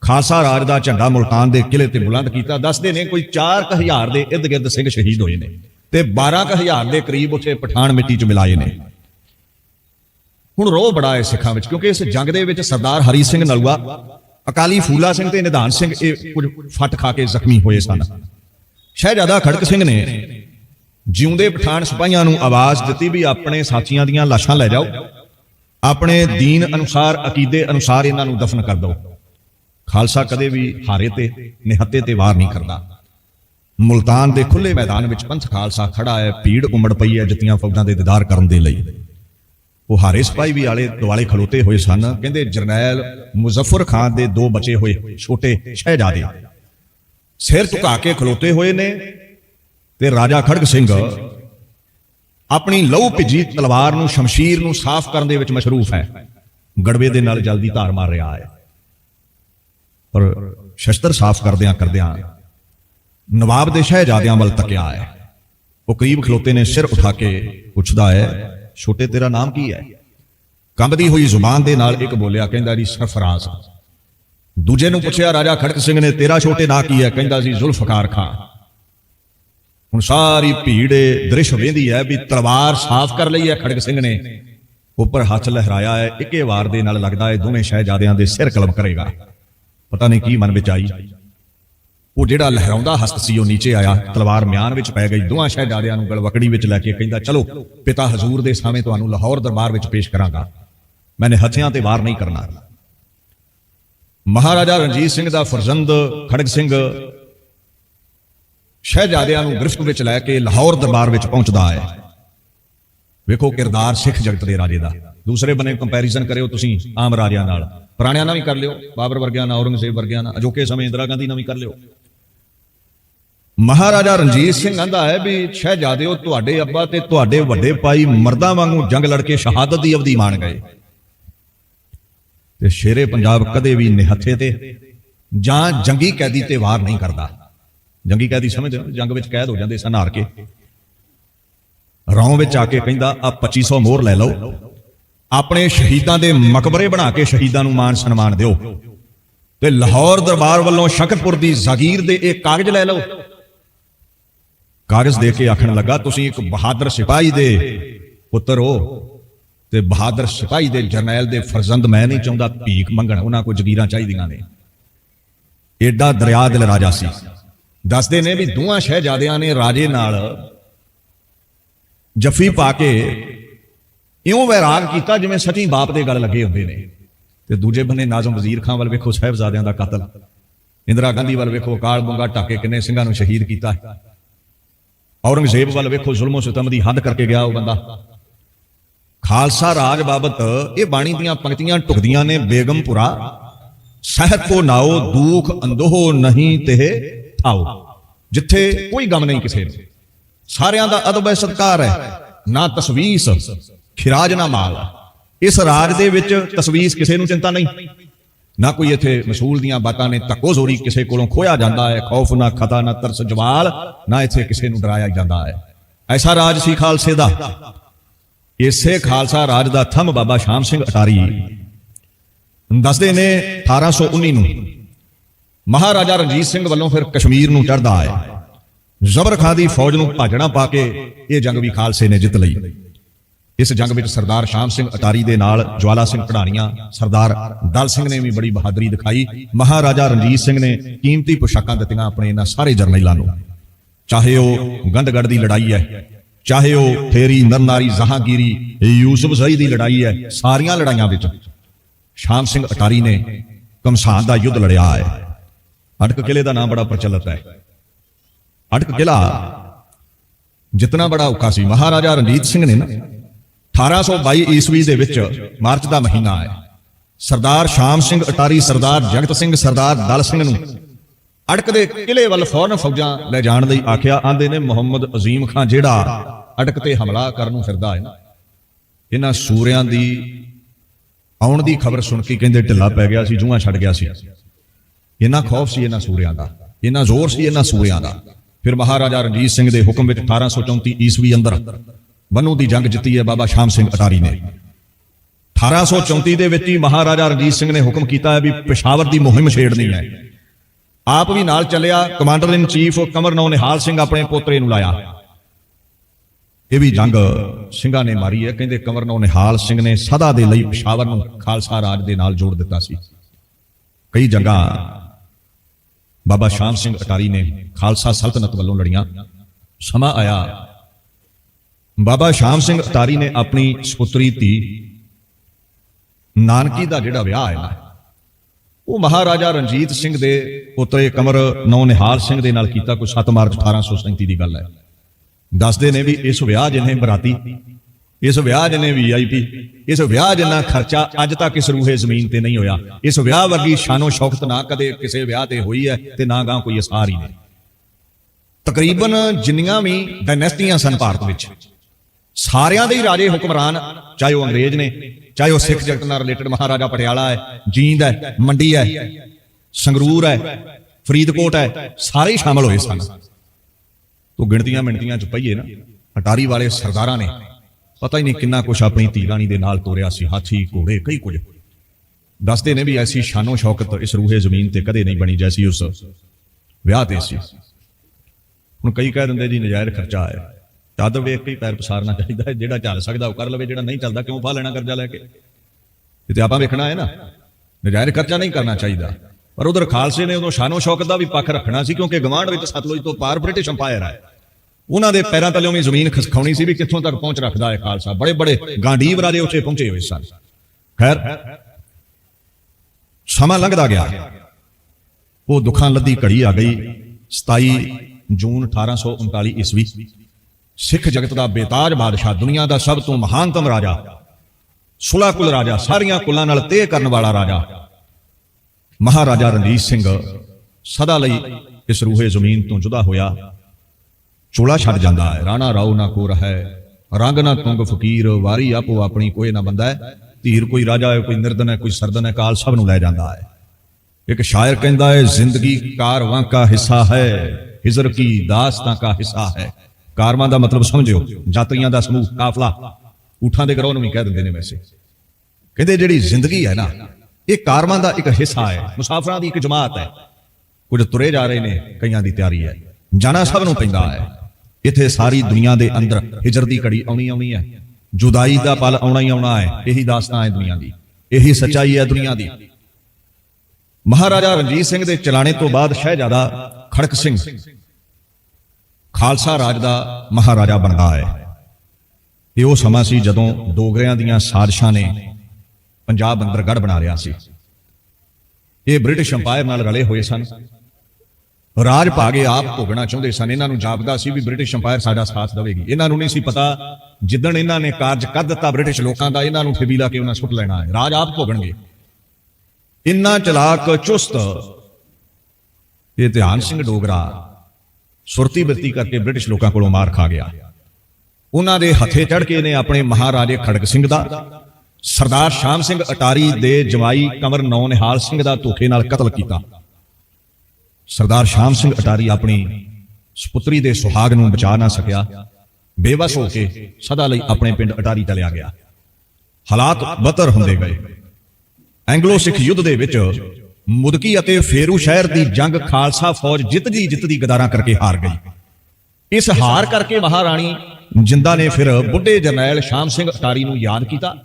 ਖਾਲਸਾ ਰਾਜ ਦਾ ਝੰਡਾ ਮੁਲਤਾਨ ਦੇ ਕਿਲੇ ਤੇ ਬੁਲੰਦ ਕੀਤਾ। ਦੱਸਦੇ ਨੇ ਕੋਈ 4000 ਦੇ ਇਰਦ ਗਿਰਦ ਸਿੰਘ ਸ਼ਹੀਦ ਹੋਏ ਨੇ ਤੇ 12000 ਦੇ ਕਰੀਬ ਉੱਥੇ ਪਠਾਨ ਮਿੱਟੀ 'ਚ ਮਿਲਾਏ ਨੇ। ਹੁਣ ਰੋਹ ਬੜਾ ਹੈ ਸਿੱਖਾਂ ਵਿੱਚ, ਕਿਉਂਕਿ ਇਸ ਜੰਗ ਦੇ ਵਿੱਚ ਸਰਦਾਰ ਹਰੀ ਸਿੰਘ ਨਲੂਆ, ਅਕਾਲੀ ਫੂਲਾ ਸਿੰਘ ਤੇ ਨਿਧਾਨ ਸਿੰਘ, ਇਹ ਕੁਝ ਫੱਟ ਖਾ ਕੇ ਜ਼ਖਮੀ ਹੋਏ ਸਨ। ਸ਼ਹਿਜ਼ਾਦਾ ਖੜਕ ਸਿੰਘ ਨੇ ਜਿਉਂਦੇ ਪਠਾਨ ਸਿਪਾਹੀਆਂ ਨੂੰ ਆਵਾਜ਼ ਦਿੱਤੀ ਵੀ ਆਪਣੇ ਸਾਥੀਆਂ ਦੀਆਂ ਲਾਸ਼ਾਂ ਲੈ ਜਾਓ। ਆਪਣੇ ਦੀਨ ਅਨੁਸਾਰ, ਅਕੀਦੇ ਅਨੁਸਾਰ ਇਹਨਾਂ ਨੂੰ ਦਫਨ ਕਰ ਦਿਓ। ਖਾਲਸਾ ਕਦੇ ਵੀ ਹਾਰੇ ਤੇ ਨਿਹੱਤੇ ਤੇ ਵਾਰ ਨਹੀਂ ਕਰਦਾ। ਮੁਲਤਾਨ ਦੇ ਖੁੱਲੇ ਮੈਦਾਨ ਵਿੱਚ ਪੰਥ ਖਾਲਸਾ ਖੜਾ ਹੈ, ਭੀੜ ਉਮੜ ਪਈ ਹੈ ਜਤੀਆਂ ਫੌਜਾਂ ਦੇ ਦੀਦਾਰ ਕਰਨ ਦੇ ਲਈ। ਉਹ ਹਾਰੇ ਸਿਪਾਹੀ ਵੀ ਆਲੇ ਦੁਆਲੇ ਖਲੋਤੇ ਹੋਏ ਸਨ। ਕਹਿੰਦੇ, ਜਰਨੈਲ ਮੁਜ਼ਫਰ ਖਾਨ ਦੇ ਦੋ ਬਚੇ ਹੋਏ, ਛੋਟੇ ਸ਼ਹਿਜ਼ਾਦੇ। ਸਿਰ ਝੁਕਾ ਕੇ ਖਲੋਤੇ ਹੋਏ ਨੇ ਤੇ ਰਾਜਾ ਖੜਗ ਸਿੰਘ ਆਪਣੀ ਲਹੂ ਭਿੱਜੀ ਤਲਵਾਰ ਨੂੰ, ਸ਼ਮਸ਼ੀਰ ਨੂੰ ਸਾਫ਼ ਕਰਨ ਦੇ ਵਿੱਚ ਮਸ਼ਰੂਫ ਹੈ। ਗੜਵੇ ਦੇ ਨਾਲ ਜਲਦੀ ਧਾਰ ਮਾਰ ਰਿਹਾ ਹੈ। ਪਰ ਸ਼ਸਤਰ ਸਾਫ਼ ਕਰਦਿਆਂ ਕਰਦਿਆਂ ਨਵਾਬ ਦੇ ਸ਼ਹਿਜ਼ਾਦਿਆਂ ਵੱਲ ਤੱਕਿਆ ਹੈ। ਉਹ ਕਰੀਬ ਖਲੋਤੇ ਨੇ, ਸਿਰ ਉਠਾ ਕੇ ਪੁੱਛਦਾ ਹੈ ਛੋਟੇ, ਤੇਰਾ ਨਾਮ ਕੀ ਹੈ? ਕੰਬਦੀ ਹੋਈ ਜ਼ੁਬਾਨ ਦੇ ਨਾਲ ਇੱਕ ਬੋਲਿਆ, ਕਹਿੰਦਾ ਜੀ, ਸਰਫਰਾਜ਼। ਦੂਜੇ ਨੂੰ ਪੁੱਛਿਆ, ਰਾਜਾ ਖੜਕ ਸਿੰਘ ਨੇ, ਤੇਰਾ ਛੋਟੇ ਨਾਂ ਕੀ ਹੈ? ਕਹਿੰਦਾ ਸੀ ਜ਼ੁਲਫਕਾਰ ਖਾਂ। ਹੁਣ ਸਾਰੀ ਭੀੜ ਦ੍ਰਿਸ਼ ਵੇਂਦੀ ਹੈ ਵੀ ਤਲਵਾਰ ਸਾਫ਼ ਕਰ ਲਈ ਹੈ ਖੜਕ ਸਿੰਘ ਨੇ। ਉੱਪਰ ਹੱਥ ਲਹਿਰਾਇਆ ਹੈ, ਇੱਕੇ ਵਾਰ ਦੇ ਨਾਲ ਲੱਗਦਾ ਹੈ, ਦੋਵੇਂ ਸ਼ਹਿਜ਼ਾਦਿਆਂ ਦੇ ਸਿਰ ਕਲਮ ਕਰੇਗਾ। ਪਤਾ ਨਹੀਂ ਕੀ ਮਨ ਵਿੱਚ ਆਈ। ਉਹ ਜਿਹੜਾ ਲਹਿਰਾਉਂਦਾ ਹਸਤ ਸੀ, ਉਹ ਨੀਚੇ ਆਇਆ। ਤਲਵਾਰ ਮਿਆਨ ਵਿੱਚ ਪੈ ਗਈ। ਦੋਹਾਂ ਸ਼ਹਿਜ਼ਾਦਿਆਂ ਨੂੰ ਗਲਵਕੜੀ ਵਿੱਚ ਲੈ ਕੇ ਕਹਿੰਦਾ, ਚਲੋ, ਪਿਤਾ ਹਜ਼ੂਰ ਦੇ ਸਾਹਮਣੇ ਤੁਹਾਨੂੰ ਲਾਹੌਰ ਦਰਬਾਰ ਵਿੱਚ ਪੇਸ਼ ਕਰਾਂਗਾ। ਮੈਨੇ ਹੱਥਿਆਂ ਤੇ ਵਾਰ ਨਹੀਂ ਕਰਨਾ। ਮਹਾਰਾਜਾ ਰਣਜੀਤ ਸਿੰਘ ਦਾ ਫਰਜ਼ੰਦ ਖੜਗ ਸਿੰਘ ਸ਼ਹਿਜ਼ਾਦਿਆਂ ਨੂੰ ਗ੍ਰਿਫਤ ਵਿੱਚ ਲੈ ਕੇ ਲਾਹੌਰ ਦਰਬਾਰ ਵਿੱਚ ਪਹੁੰਚਦਾ ਹੈ। ਵੇਖੋ ਕਿਰਦਾਰ ਸਿੱਖ ਜਗਤ ਦੇ ਰਾਜੇ ਦਾ। ਦੂਸਰੇ ਬੰਨੇ ਕੰਪੈਰੀਜ਼ਨ ਕਰਿਓ ਤੁਸੀਂ ਆਮ ਰਾਜਿਆਂ ਨਾਲ। ਪੁਰਾਣਿਆਂ ਨਾਲ ਵੀ ਕਰ ਲਿਓ, ਬਾਬਰ ਵਰਗਿਆਂ ਨਾਲ, ਔਰੰਗਜ਼ੇਬ ਵਰਗਿਆਂ ਨਾਲ, ਅਜੋਕੇ ਸਮੇਂ ਇੰਦਰਾ ਗਾਂਧੀ ਨਾਲ ਵੀ ਕਰ ਲਿਓ। ਮਹਾਰਾਜਾ ਰਣਜੀਤ ਸਿੰਘ ਕਹਿੰਦਾ ਹੈ ਵੀ ਸ਼ਹਿਜ਼ਾਦਿਓ, ਤੁਹਾਡੇ ਅੱਬਾ ਤੇ ਤੁਹਾਡੇ ਵੱਡੇ ਭਾਈ ਮਰਦਾਂ ਵਾਂਗੂ ਜੰਗ ਲੜ ਕੇ ਸ਼ਹਾਦਤ ਦੀ ਅਵਧੀ ਮਾਣ ਗਏ। ਤੇ ਸ਼ੇਰੇ ਪੰਜਾਬ ਕਦੇ ਵੀ ਨਿਹੱਥੇ ਤੇ ਜਾਂ ਜੰਗੀ ਕੈਦੀ ਤੇ ਵਾਰ ਨਹੀਂ ਕਰਦਾ। ਜੰਗੀ ਕੈਦੀ ਸਮਝਦੇ ਹੋ ਜੰਗ ਵਿੱਚ ਕੈਦ ਹੋ ਜਾਂਦੇ ਸਨ ਹਾਰ ਕੇ। ਰੌਂ ਵਿੱਚ ਆ ਕੇ ਕਹਿੰਦਾ ਆ 2500 ਮੋਹਰ ਲੈ ਲਓ। ਆਪਣੇ ਸ਼ਹੀਦਾਂ ਦੇ ਮਕਬਰੇ ਬਣਾ ਕੇ ਸ਼ਹੀਦਾਂ ਨੂੰ ਮਾਣ ਸਨਮਾਨ ਦਿਓ। ਤੇ ਲਾਹੌਰ ਦਰਬਾਰ ਵੱਲੋਂ ਸ਼ਕਰਪੁਰ ਦੀ ਜਾਗੀਰ ਦੇ ਇਹ ਕਾਗਜ਼ ਲੈ ਲਓ। ਕਾਗਜ਼ ਦੇ ਕੇ ਆਖਣ ਲੱਗਾ, ਤੁਸੀਂ ਇੱਕ ਬਹਾਦਰ ਸਿਪਾਹੀ ਦੇ ਪੁੱਤਰ ਹੋ ਤੇ ਬਹਾਦਰ ਸਿਪਾਹੀ ਦੇ ਜਰਨੈਲ ਦੇ ਫਰਜ਼ੰਦ ਮੈਂ ਨਹੀਂ ਚਾਹੁੰਦਾ ਭੀਖ ਮੰਗਣ, ਉਹਨਾਂ ਕੋਲ ਜ਼ਗੀਰਾਂ ਚਾਹੀਦੀਆਂ ਨੇ। ਏਡਾ ਦਰਿਆ ਦਿਲ ਰਾਜਾ ਸੀ। ਦੱਸਦੇ ਨੇ ਵੀ ਦੋਹਾਂ ਸ਼ਹਿਜ਼ਾਦਿਆਂ ਨੇ ਰਾਜੇ ਨਾਲ ਜੱਫੀ ਪਾ ਕੇ ਇਉਂ ਵੈਰਾਗ ਕੀਤਾ ਜਿਵੇਂ ਸੱਚੀ ਬਾਪ ਦੇ ਗੱਲ ਲੱਗੇ ਹੁੰਦੇ ਨੇ। ਤੇ ਦੂਜੇ ਬੰਨੇ ਨਾਜ਼ਮ ਵਜ਼ੀਰ ਖਾਨ ਵੱਲ ਵੇਖੋ ਸਾਹਿਬਜ਼ਾਦਿਆਂ ਦਾ ਕਤਲ। ਇੰਦਰਾ ਗਾਂਧੀ ਵੱਲ ਵੇਖੋ ਕਾਲ ਬੰਗਾ ਢਾਕੇ ਕਿੰਨੇ ਸਿੰਘਾਂ ਨੂੰ ਸ਼ਹੀਦ ਕੀਤਾ ਹੈ। ਔਰੰਗਜ਼ੇਬ ਵੱਲ ਵੇਖੋ, ਜ਼ੁਲਮੋ ਸਿਤਮ ਦੀ ਹੱਦ ਕਰਕੇ ਗਿਆ ਉਹ ਬੰਦਾ। ਖਾਲਸਾ ਰਾਜ ਬਾਬਤ ਇਹ ਬਾਣੀ ਦੀਆਂ ਪੰਕਤੀਆਂ ਟੁਕਦੀਆਂ ਨੇ, ਬੇਗਮਪੁਰਾ। ਸਹਿਤ ਕੋ ਨਾਓ, ਦੁਖ ਅੰਦੋਹ ਨਹੀਂ ਤੇ ਥਾਓ। ਜਿੱਥੇ ਕੋਈ ਗਮ ਨਹੀਂ ਕਿਸੇ ਨੂੰ। ਸਾਰਿਆਂ ਦਾ ਅਦਬ ਹੈ, ਸਤਕਾਰ ਹੈ। ਨਾ ਤਸਵੀਸ, ਖਿਰਾਜ ਨਾ ਮਾਲ। ਇਸ ਰਾਜ ਦੇ ਵਿੱਚ ਤਸਵੀਸ ਕਿਸੇ ਨੂੰ ਚਿੰਤਾ ਨਹੀਂ। ਨਾ ਕੋਈ ਇੱਥੇ ਮਸੂਲ ਦੀਆਂ ਬਾਤਾਂ ਨੇ ਧੱਕੋ ਜ਼ੋਰੀ ਕਿਸੇ ਕੋਲੋਂ ਖੋਇਆ ਜਾਂਦਾ ਹੈ, ਖੌਫ ਨਾ ਖਤਾ, ਨਾ ਤਰਸ ਜਵਾਲ, ਨਾ ਇੱਥੇ ਕਿਸੇ ਨੂੰ ਡਰਾਇਆ ਜਾਂਦਾ ਹੈ। ਐਸਾ ਰਾਜ ਸੀ ਖਾਲਸੇ ਦਾ। ਇਸੇ ਖਾਲਸਾ ਰਾਜ ਦਾ ਥੰਮ ਬਾਬਾ ਸ਼ਾਮ ਸਿੰਘ ਅਟਾਰੀ। ਦੱਸਦੇ ਨੇ 1819 ਨੂੰ, ਮਹਾਰਾਜਾ ਰਣਜੀਤ ਸਿੰਘ ਵੱਲੋਂ ਫਿਰ ਕਸ਼ਮੀਰ ਨੂੰ ਚੜਦਾ ਹੈ। ਜ਼ਬਰ ਖਾਂ ਦੀ ਫੌਜ ਨੂੰ ਭਾਜਣਾ ਪਾ ਕੇ ਇਹ ਜੰਗ ਵੀ ਖਾਲਸੇ ਨੇ ਜਿੱਤ ਲਈ। ਇਸ ਜੰਗ ਵਿੱਚ ਸਰਦਾਰ ਸ਼ਾਮ ਸਿੰਘ ਅਟਾਰੀ ਦੇ ਨਾਲ ਜਵਾਲਾ ਸਿੰਘ ਕਢਾਣੀਆਂ ਸਰਦਾਰ ਦਲ ਸਿੰਘ ਨੇ ਵੀ ਬੜੀ ਬਹਾਦਰੀ ਦਿਖਾਈ। ਮਹਾਰਾਜਾ ਰਣਜੀਤ ਸਿੰਘ ਨੇ ਕੀਮਤੀ ਪੁਸ਼ਾਕਾਂ ਦਿੱਤੀਆਂ ਆਪਣੇ ਇਹਨਾਂ ਸਾਰੇ ਜਰਨੈਲਾਂ ਨੂੰ। ਚਾਹੇ ਉਹ ਗੰਡਗੜ ਦੀ ਲੜਾਈ ਹੈ, ਚਾਹੇ ਉਹ ਫੇਰੀ ਨਰਨਾਰੀ ਜਹਾਂਗੀਰੀ, ਯੂਸਫ ਜ਼ਈ ਦੀ ਲੜਾਈ ਹੈ, ਸਾਰੀਆਂ ਲੜਾਈਆਂ ਵਿੱਚ ਸ਼ਾਮ ਸਿੰਘ ਅਟਾਰੀ ਨੇ ਕਮਸਾਨ ਦਾ ਯੁੱਧ ਲੜਿਆ ਹੈ। ਅਟਕ ਕਿਲੇ ਦਾ ਨਾਮ ਬੜਾ ਪ੍ਰਚਲਿਤ ਹੈ। ਅਟਕ ਕਿਲਾ ਜਿਤਨਾ ਬੜਾ ਔਖਾ ਸੀ। ਮਹਾਰਾਜਾ ਰਣਜੀਤ ਸਿੰਘ ਨੇ ਨਾ 1822 ਈਸਵੀ ਦੇ ਵਿੱਚ ਮਾਰਚ ਦਾ ਮਹੀਨਾ ਹੈ। ਸਰਦਾਰ ਸ਼ਾਮ ਸਿੰਘ ਅਟਾਰੀ, ਸਰਦਾਰ ਜਗਤ ਸਿੰਘ, ਸਰਦਾਰ ਦਲ ਸਿੰਘ ਨੂੰ ਅੜਕ ਦੇ ਕਿਲੇ ਵੱਲ ਫੌਰਨ ਫੌਜਾਂ ਲੈ ਜਾਣ ਲਈ ਆਖਿਆ। ਆਂਦੇ ਨੇ, ਮੁਹੰਮਦ ਅਜ਼ੀਮ ਖਾਨ ਜਿਹੜਾ ਅੜਕ ਤੇ ਹਮਲਾ ਕਰਨ ਨੂੰ ਫਿਰਦਾ ਹੈ ਇਹਨਾਂ ਸੂਰਿਆਂ ਦੀ ਆਉਣ ਦੀ ਖਬਰ ਸੁਣ ਕੇ ਕਹਿੰਦੇ, ਢਿੱਲਾ ਪੈ ਗਿਆ ਸੀ ਜੂਆਂ ਛੱਡ ਗਿਆ ਸੀ। ਇਹਨਾਂ ਖੌਫ ਸੀ ਇਹਨਾਂ ਸੂਰਿਆਂ ਦਾ ਇਹਨਾਂ ਜ਼ੋਰ ਸੀ ਇਹਨਾਂ ਸੂਰਿਆਂ ਦਾ। ਫਿਰ ਮਹਾਰਾਜਾ ਰਣਜੀਤ ਸਿੰਘ ਦੇ ਹੁਕਮ ਵਿੱਚ 1834 ਈਸਵੀ ਅੰਦਰ ਬੰਨੂ ਦੀ ਜੰਗ ਜਿੱਤੀ ਹੈ ਬਾਬਾ ਸ਼ਾਮ ਸਿੰਘ ਅਟਾਰੀ ਨੇ। 1834 ਦੇ ਵਿੱਚ ਹੀ ਮਹਾਰਾਜਾ ਰਣਜੀਤ ਸਿੰਘ ਨੇ ਹੁਕਮ ਕੀਤਾ ਹੈ ਵੀ ਪਿਸ਼ਾਵਰ ਦੀ ਮੁਹਿੰਮ ਛੇੜਨੀ ਹੈ। ਆਪ ਵੀ ਨਾਲ ਚੱਲਿਆ, ਕਮਾਂਡਰ ਇਨ ਚੀਫ ਕਮਰ ਨੌ ਨਿਹਾਲ ਸਿੰਘ ਆਪਣੇ ਪੋਤਰੇ ਨੂੰ ਲਾਇਆ। ਇਹ ਵੀ ਜੰਗ ਸਿੰਘਾਂ ਨੇ ਮਾਰੀ ਹੈ, ਕਹਿੰਦੇ ਕਮਰ ਨੌ ਨਿਹਾਲ ਸਿੰਘ ਨੇ ਸਦਾ ਦੇ ਲਈ ਪਿਸ਼ਾਵਰ ਨੂੰ ਖਾਲਸਾ ਰਾਜ ਦੇ ਨਾਲ ਜੋੜ ਦਿੱਤਾ ਸੀ। ਕਈ ਜੰਗਾਂ ਬਾਬਾ ਸ਼ਾਮ ਸਿੰਘ ਅਟਾਰੀ ਨੇ ਖਾਲਸਾ ਸਲਤਨਤ ਵੱਲੋਂ ਲੜੀਆਂ। ਸਮਾਂ ਆਇਆ ਬਾਬਾ ਸ਼ਾਮ ਸਿੰਘ ਅਟਾਰੀ ਨੇ ਆਪਣੀ ਸੁਪੁੱਤਰੀ ਧੀ ਨਾਨਕੀ ਦਾ ਜਿਹੜਾ ਵਿਆਹ ਹੈ ਨਾ ਉਹ ਮਹਾਰਾਜਾ ਰਣਜੀਤ ਸਿੰਘ ਦੇ ਪੁੱਤਰੇ ਕਮਰ ਨੌ ਨਿਹਾਲ ਸਿੰਘ ਦੇ ਨਾਲ ਕੀਤਾ ਕੋਈ 7 ਮਾਰਚ 1837 ਦੀ ਗੱਲ ਹੈ। ਦੱਸਦੇ ਨੇ ਵੀ ਇਸ ਵਿਆਹ ਜਿੰਨੇ ਬਰਾਤੀ, ਇਸ ਵਿਆਹ ਜਿੰਨੇ ਵੀਆਈਪੀ ਇਸ ਵਿਆਹ ਜਿੰਨਾ ਖਰਚਾ ਅੱਜ ਤੱਕ ਇਸ ਰੂਹੇ ਜ਼ਮੀਨ ਤੇ ਨਹੀਂ ਹੋਇਆ। ਇਸ ਵਿਆਹ ਵਰਗੀ ਸ਼ਾਨੋ ਸ਼ੌਕਤ ਨਾ ਕਦੇ ਕਿਸੇ ਵਿਆਹ ਤੇ ਹੋਈ ਹੈ ਤੇ ਨਾ ਗਾਂ ਕੋਈ ਅਸਾਰ ਹੀ ਨਹੀਂ ਤਕਰੀਬਨ ਜਿੰਨੀਆਂ ਵੀ ਡਾਇਨੈਸਟੀਆਂ ਸਨ ਭਾਰਤ ਵਿੱਚ ਸਾਰਿਆਂ ਦੇ ਹੀ ਰਾਜੇ ਹੁਕਮਰਾਨ, ਚਾਹੇ ਉਹ ਅੰਗਰੇਜ਼ ਨੇ, ਚਾਹੇ ਉਹ ਸਿੱਖ ਜਗਤ ਨਾਲ ਰਿਲੇਟਡ ਮਹਾਰਾਜਾ ਪਟਿਆਲਾ ਹੈ, ਜੀਂਦ ਹੈ, ਮੰਡੀ ਹੈ, ਸੰਗਰੂਰ ਹੈ, ਫਰੀਦਕੋਟ ਹੈ, ਸਾਰੇ ਹੀ ਸ਼ਾਮਲ ਹੋਏ ਸਨ। ਤੋ ਗਿਣਤੀਆਂ ਮਿੰਟੀਆਂ ਚ ਪਈਏ ਨਾ, ਅਟਾਰੀ ਵਾਲੇ ਸਰਦਾਰਾਂ ਨੇ, ਪਤਾ ਹੀ ਨਹੀਂ ਕਿੰਨਾ ਕੁਛ ਆਪਣੀ ਧੀ ਦੇ ਨਾਲ ਤੋਰਿਆ ਸੀ, ਹਾਥੀ, ਘੋੜੇ, ਕਈ ਕੁਝ। ਦੱਸਦੇ ਨੇ ਵੀ ਐਸੀ ਸ਼ਾਨੋ ਸ਼ੌਕਤ ਇਸ ਰੂਹੇ ਜ਼ਮੀਨ ਤੇ ਕਦੇ ਨਹੀਂ ਬਣੀ ਜੈਸੀ ਉਸ ਵਿਆਹ ਤੇ ਸੀ। ਹੁਣ ਕਈ ਕਹਿ ਦਿੰਦੇ ਜੀ ਨਜਾਇਜ਼ ਖਰਚਾ ਆਇਆ ਤਦ ਵੇਖ ਕੇ ਪੈਰ ਪਸਾਰਨਾ ਚਾਹੀਦਾ ਹੈ, ਜਿਹੜਾ ਚੱਲ ਸਕਦਾ ਉਹ ਕਰ ਲਵੇ, ਜਿਹੜਾ ਨਹੀਂ ਚੱਲਦਾ ਕਿਉਂ ਫਾ ਲੈਣਾ ਕਰਜ਼ਾ ਲੈ ਕੇ? ਇਹ ਤੇ ਆਪਾਂ ਵੇਖਣਾ ਹੈ ਨਾ, ਨਜਾਇਜ਼ ਖਰਚਾ ਨਹੀਂ ਕਰਨਾ ਚਾਹੀਦਾ। ਪਰ ਉਧਰ ਖਾਲਸੇ ਨੇ ਉਦੋਂ ਸ਼ਾਨੋ ਸ਼ੌਕਤ ਦਾ ਵੀ ਪੱਖ ਰੱਖਣਾ ਸੀ, ਕਿਉਂਕਿ ਗਵਾਂਢ ਵਿੱਚ ਸਤਲੁਜ ਤੋਂ ਪਾਰ ਬ੍ਰਿਟਿਸ਼ ਅੰਪਾਇਰ ਹੈ ਉਹਨਾਂ ਦੇ ਪੈਰਾਂ ਤਲਿਓਂ ਵੀ ਜ਼ਮੀਨ ਖਸਖਾਉਣੀ ਸੀ ਵੀ ਕਿੱਥੋਂ ਤੱਕ ਪਹੁੰਚ ਰੱਖਦਾ ਹੈ ਖਾਲਸਾ। ਬੜੇ ਬੜੇ ਗਾਂਡੀਵ ਰਾਜੇ ਉੱਥੇ ਪਹੁੰਚੇ ਹੋਏ ਸਨ। ਖੈਰ, ਸਮਾਂ ਲੰਘਦਾ ਗਿਆ। ਉਹ ਦੁੱਖਾਂ ਲੱਦੀ ਘੜੀ ਆ ਗਈ 27 ਜੂਨ 1839 ਈਸਵੀ। ਸਿੱਖ ਜਗਤ ਦਾ ਬੇਤਾਜ ਬਾਦਸ਼ਾਹ, ਦੁਨੀਆ ਦਾ ਸਭ ਤੋਂ ਮਹਾਨਤਮ ਰਾਜਾ ਸੁਲਾ ਕੁਲ ਰਾਜਾ, ਸਾਰੀਆਂ ਕੁਲਾਂ ਨਾਲ ਤੇਹ ਕਰਨ ਵਾਲਾ ਰਾਜਾ। ਮਹਾਰਾਜਾ ਰਣਜੀਤ ਸਿੰਘ ਸਦਾ ਲਈ ਇਸ ਰੂਹੇ ਜ਼ਮੀਨ ਤੋਂ ਜੁਦਾ ਹੋਇਆ। ਚੋਲਾ ਛੱਡ ਜਾਂਦਾ ਹੈ। ਰਾਣਾ ਰਾਉ ਨਾ ਕੋ ਹੈ ਰੰਗ ਨਾ ਤੁੰਗ ਫਕੀਰ, ਵਾਰੀ ਆਪੋ ਆਪਣੀ ਕੋਈ ਨਾ ਬੰਦਾ ਹੈ। ਧੀਰ ਕੋਈ ਰਾਜਾ ਹੈ, ਕੋਈ ਨਿਰਦਨ ਹੈ, ਕੋਈ ਸਰਦਨ ਹੈ, ਕਾਲ ਸਭ ਨੂੰ ਲੈ ਜਾਂਦਾ ਹੈ। ਇੱਕ ਸ਼ਾਇਰ ਕਹਿੰਦਾ ਹੈ, ਜ਼ਿੰਦਗੀ ਕਾਰਵਾਂ ਕਾ ਹਿੱਸਾ ਹੈ, ਹਿਜ਼ਰ ਕੀ ਦਾਸਤਾਂ ਕਾ ਹਿੱਸਾ ਹੈ। ਕਾਰਵਾਂ ਦਾ ਮਤਲਬ ਸਮਝਿਓ ਯਾਤਰੀਆਂ ਦਾ ਸਮੂਹ ਕਾਫਲਾ। ਊਠਾਂ ਦੇ ਗਰੋਹ ਨੂੰ ਵੀ ਕਹਿ ਦਿੰਦੇ ਨੇ ਵੈਸੇ। ਕਹਿੰਦੇ ਜਿਹੜੀ ਜ਼ਿੰਦਗੀ ਹੈ ਨਾ, ਇਹ ਕਾਰਵਾਂ ਦਾ ਇੱਕ ਹਿੱਸਾ ਹੈ, ਮੁਸਾਫਰਾਂ ਦੀ ਇੱਕ ਜਮਾਤ ਹੈ। ਕੁਝ ਤੁਰੇ ਜਾ ਰਹੇ ਨੇ, ਕਈਆਂ ਦੀ ਤਿਆਰੀ ਹੈ। ਜਾਣਾ ਸਭ ਨੂੰ ਪੈਂਦਾ ਹੈ। ਇੱਥੇ ਸਾਰੀ ਦੁਨੀਆ ਦੇ ਅੰਦਰ ਹਿਜਰ ਦੀ ਘੜੀ ਆਉਣੀ ਆਉਣੀ ਹੈ। ਜੁਦਾਈ ਦਾ ਪਲ ਆਉਣਾ ਹੀ ਆਉਣਾ ਹੈ, ਇਹੀ ਦਾਸਤਾਨ ਹੈ ਦੁਨੀਆ ਦੀ। ਇਹੀ ਸੱਚਾਈ ਹੈ ਦੁਨੀਆ ਦੀ। ਮਹਾਰਾਜਾ ਰਣਜੀਤ ਸਿੰਘ ਦੇ ਚਲਾਣੇ ਤੋਂ ਬਾਅਦ ਸ਼ਹਿਜ਼ਾਦਾ ਖੜਕ ਸਿੰਘ ਖਾਲਸਾ ਰਾਜ ਦਾ ਮਹਾਰਾਜਾ ਬਣਦਾ ਹੈ। ਇਹ ਉਹ ਸਮਾਂ ਸੀ ਜਦੋਂ ਡੋਗਰਿਆਂ ਦੀਆਂ ਸਾਜ਼ਿਸ਼ਾਂ ਨੇ ਪੰਜਾਬ ਅੰਦਰ ਗੜ ਬਣਾ ਲਿਆ ਸੀ। ਇਹ ਬ੍ਰਿਟਿਸ਼ ਅੰਪਾਇਰ ਨਾਲ ਰਲੇ ਹੋਏ ਸਨ। ਰਾਜ ਭਾਗੇ ਆਪ ਭੋਗਣਾ ਚਾਹੁੰਦੇ ਸਨ। ਇਹਨਾਂ ਨੂੰ ਜਾਪਦਾ ਸੀ ਵੀ ਬ੍ਰਿਟਿਸ਼ ਅੰਪਾਇਰ ਸਾਡਾ ਸਾਥ ਦੇਵੇਗੀ। ਇਹਨਾਂ ਨੂੰ ਨਹੀਂ ਸੀ ਪਤਾ ਜਿੱਦਣ ਇਹਨਾਂ ਨੇ ਕਾਰਜ ਕਰ ਦਿੱਤਾ ਬ੍ਰਿਟਿਸ਼ ਲੋਕਾਂ ਦਾ, ਇਹਨਾਂ ਨੂੰ ਫਿਬੀ ਲਾ ਕੇ ਉਹਨਾਂ ਸੁੱਟ ਲੈਣਾ ਹੈ। ਰਾਜ ਆਪ ਭੋਗਣਗੇ। ਇੰਨਾ ਚਲਾਕ ਚੁਸਤ ਇਹ ਧਿਆਨ ਸਿੰਘ ਡੋਗਰਾ ਸੁਰਤੀ ਬਿਰਤੀ ਕਰਕੇ ਬ੍ਰਿਟਿਸ਼ ਲੋਕਾਂ ਕੋਲੋਂ ਮਾਰ ਖਾ ਗਿਆ। ਉਹਨਾਂ ਦੇ ਹੱਥੇ ਚੜ ਕੇ ਨੇ ਆਪਣੇ ਮਹਾਰਾਜੇ ਖੜਕ ਸਿੰਘ ਦਾ, ਸਰਦਾਰ ਸ਼ਾਮ ਸਿੰਘ ਅਟਾਰੀ ਦੇ ਜਵਾਈ ਕਮਰ ਨੌ ਨਿਹਾਲ ਸਿੰਘ ਦਾ ਧੋਖੇ ਨਾਲ ਕਤਲ ਕੀਤਾ। ਸਰਦਾਰ ਸ਼ਾਮ ਸਿੰਘ ਅਟਾਰੀ ਆਪਣੀ ਸੁਪੁੱਤਰੀ ਦੇ ਸੁਹਾਗ ਨੂੰ ਬਚਾ ਨਾ ਸਕਿਆ। ਬੇਵਸ ਹੋ ਕੇ ਸਦਾ ਲਈ ਆਪਣੇ ਪਿੰਡ ਅਟਾਰੀ ਚਲਿਆ ਗਿਆ। ਹਾਲਾਤ ਬਤਰ ਹੁੰਦੇ ਗਏ। ਐਂਗਲੋ ਸਿੱਖ ਯੁੱਧ ਦੇ ਵਿੱਚ ਮੁਦਕੀ ਅਤੇ ਫੇਰੂ ਸ਼ਹਿਰ ਦੀ ਜੰਗ ਖਾਲਸਾ ਫੌਜ ਜਿੱਤਦੀ ਜਿੱਤਦੀ ਗਦਾਰਾਂ ਕਰਕੇ ਹਾਰ ਗਈ। ਇਸ ਹਾਰ ਕਰਕੇ ਮਹਾਰਾਣੀ ਜਿੰਦਾ ਨੇ ਫਿਰ ਬੁੱਢੇ ਜਰਨੈਲ ਸ਼ਾਮ ਸਿੰਘ ਅਟਾਰੀ ਨੂੰ ਯਾਦ ਕੀਤਾ।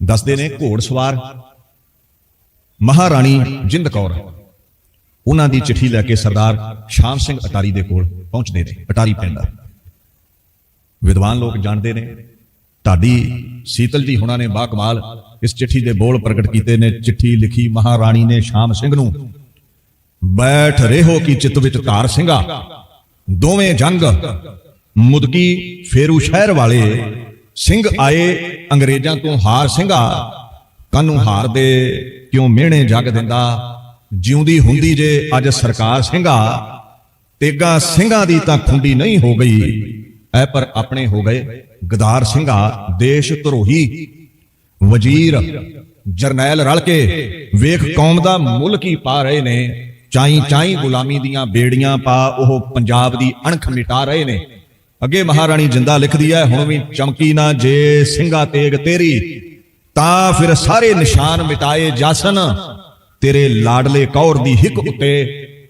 ਦੱਸਦੇ ਨੇ ਘੋੜਸਵਾਰ ਮਹਾਰਾਣੀ ਜਿੰਦ ਕੌਰ। ਉਹਨਾਂ ਦੀ ਚਿੱਠੀ ਲੈ ਕੇ ਸਰਦਾਰ ਸ਼ਾਮ ਸਿੰਘ ਅਟਾਰੀ ਦੇ ਕੋਲ ਪਹੁੰਚਦੇ ਨੇ, ਅਟਾਰੀ ਪਿੰਡ। ਵਿਦਵਾਨ ਲੋਕ ਜਾਣਦੇ ਨੇ ਢਾਡੀ ਸੀਤਲ ਜੀ ਹੁਣਾਂ ਨੇ ਬਾਕਮਾਲ ਇਸ ਚਿੱਠੀ ਦੇ ਬੋਲ ਪ੍ਰਗਟ ਕੀਤੇ ਨੇ, ਚਿੱਠੀ ਲਿਖੀ ਮਹਾਰਾਣੀ ਨੇ ਸ਼ਾਮ ਸਿੰਘ ਨੂੰ। ਬੈਠ ਰਹੋ ਕੀ ਚਿੱਤ ਵਿੱਚ ਧਾਰ ਸਿੰਘਾ। ਦੋਵੇਂ ਜੰਗ, ਮੁਦਕੀ ਫੇਰੂ ਸ਼ਹਿਰ ਵਾਲੇ ਸਿੰਘ ਆਏ, ਅੰਗਰੇਜ਼ਾਂ ਤੋਂ ਹਾਰ ਸਿੰਘਾ। ਕਾਨੂੰ ਹਾਰ ਦੇ, ਕਿਉਂ ਮਿਹਣੇ ਜਗ ਦਿੰਦਾ? ਜਿਉਂਦੀ ਹੁੰਦੀ ਜੇ ਅੱਜ ਸਰਕਾਰ ਸਿੰਘਾ। ਤੇਗਾ ਸਿੰਘਾਂ ਦੀ ਤਾਂ ਖੁੰਡੀ ਨਹੀਂ ਹੋ ਗਈ। ਐ ਪਰ ਆਪਣੇ ਹੋ ਗਏ ਗਦਾਰ ਸਿੰਘਾ, ਦੇਸ਼ ਧਰੋਹੀ। ਵਜ਼ੀਰ, ਜਰਨੈਲ ਰਲ ਕੇ ਵੇਖ ਕੌਮ ਦਾ ਮੁੱਲ ਕੀ ਪਾ ਰਹੇ ਨੇ। ਚਾਈ ਚਾਈ ਗੁਲਾਮੀ ਦੀਆਂ ਬੇੜੀਆਂ ਪਾ ਉਹ ਪੰਜਾਬ ਦੀ ਅਣਖ ਮਿਟਾ ਰਹੇ ਨੇ। ਅੱਗੇ ਮਹਾਰਾਣੀ ਜਿੰਦਾ ਲਿਖਦੀ ਹੈ ਹੁਣ ਵੀ ਚਮਕੀ ਨਾ ਜੇ ਸਿੰਘਾ ਤੇਗ ਤੇਰੀ, ਤਾਂ ਫਿਰ ਸਾਰੇ ਨਿਸ਼ਾਨ ਮਿਟਾਏ ਜਾਸਨ। ਤੇਰੇ ਲਾਡਲੇ ਕੌਰ ਦੀ ਹਿੱਕ ਉੱਤੇ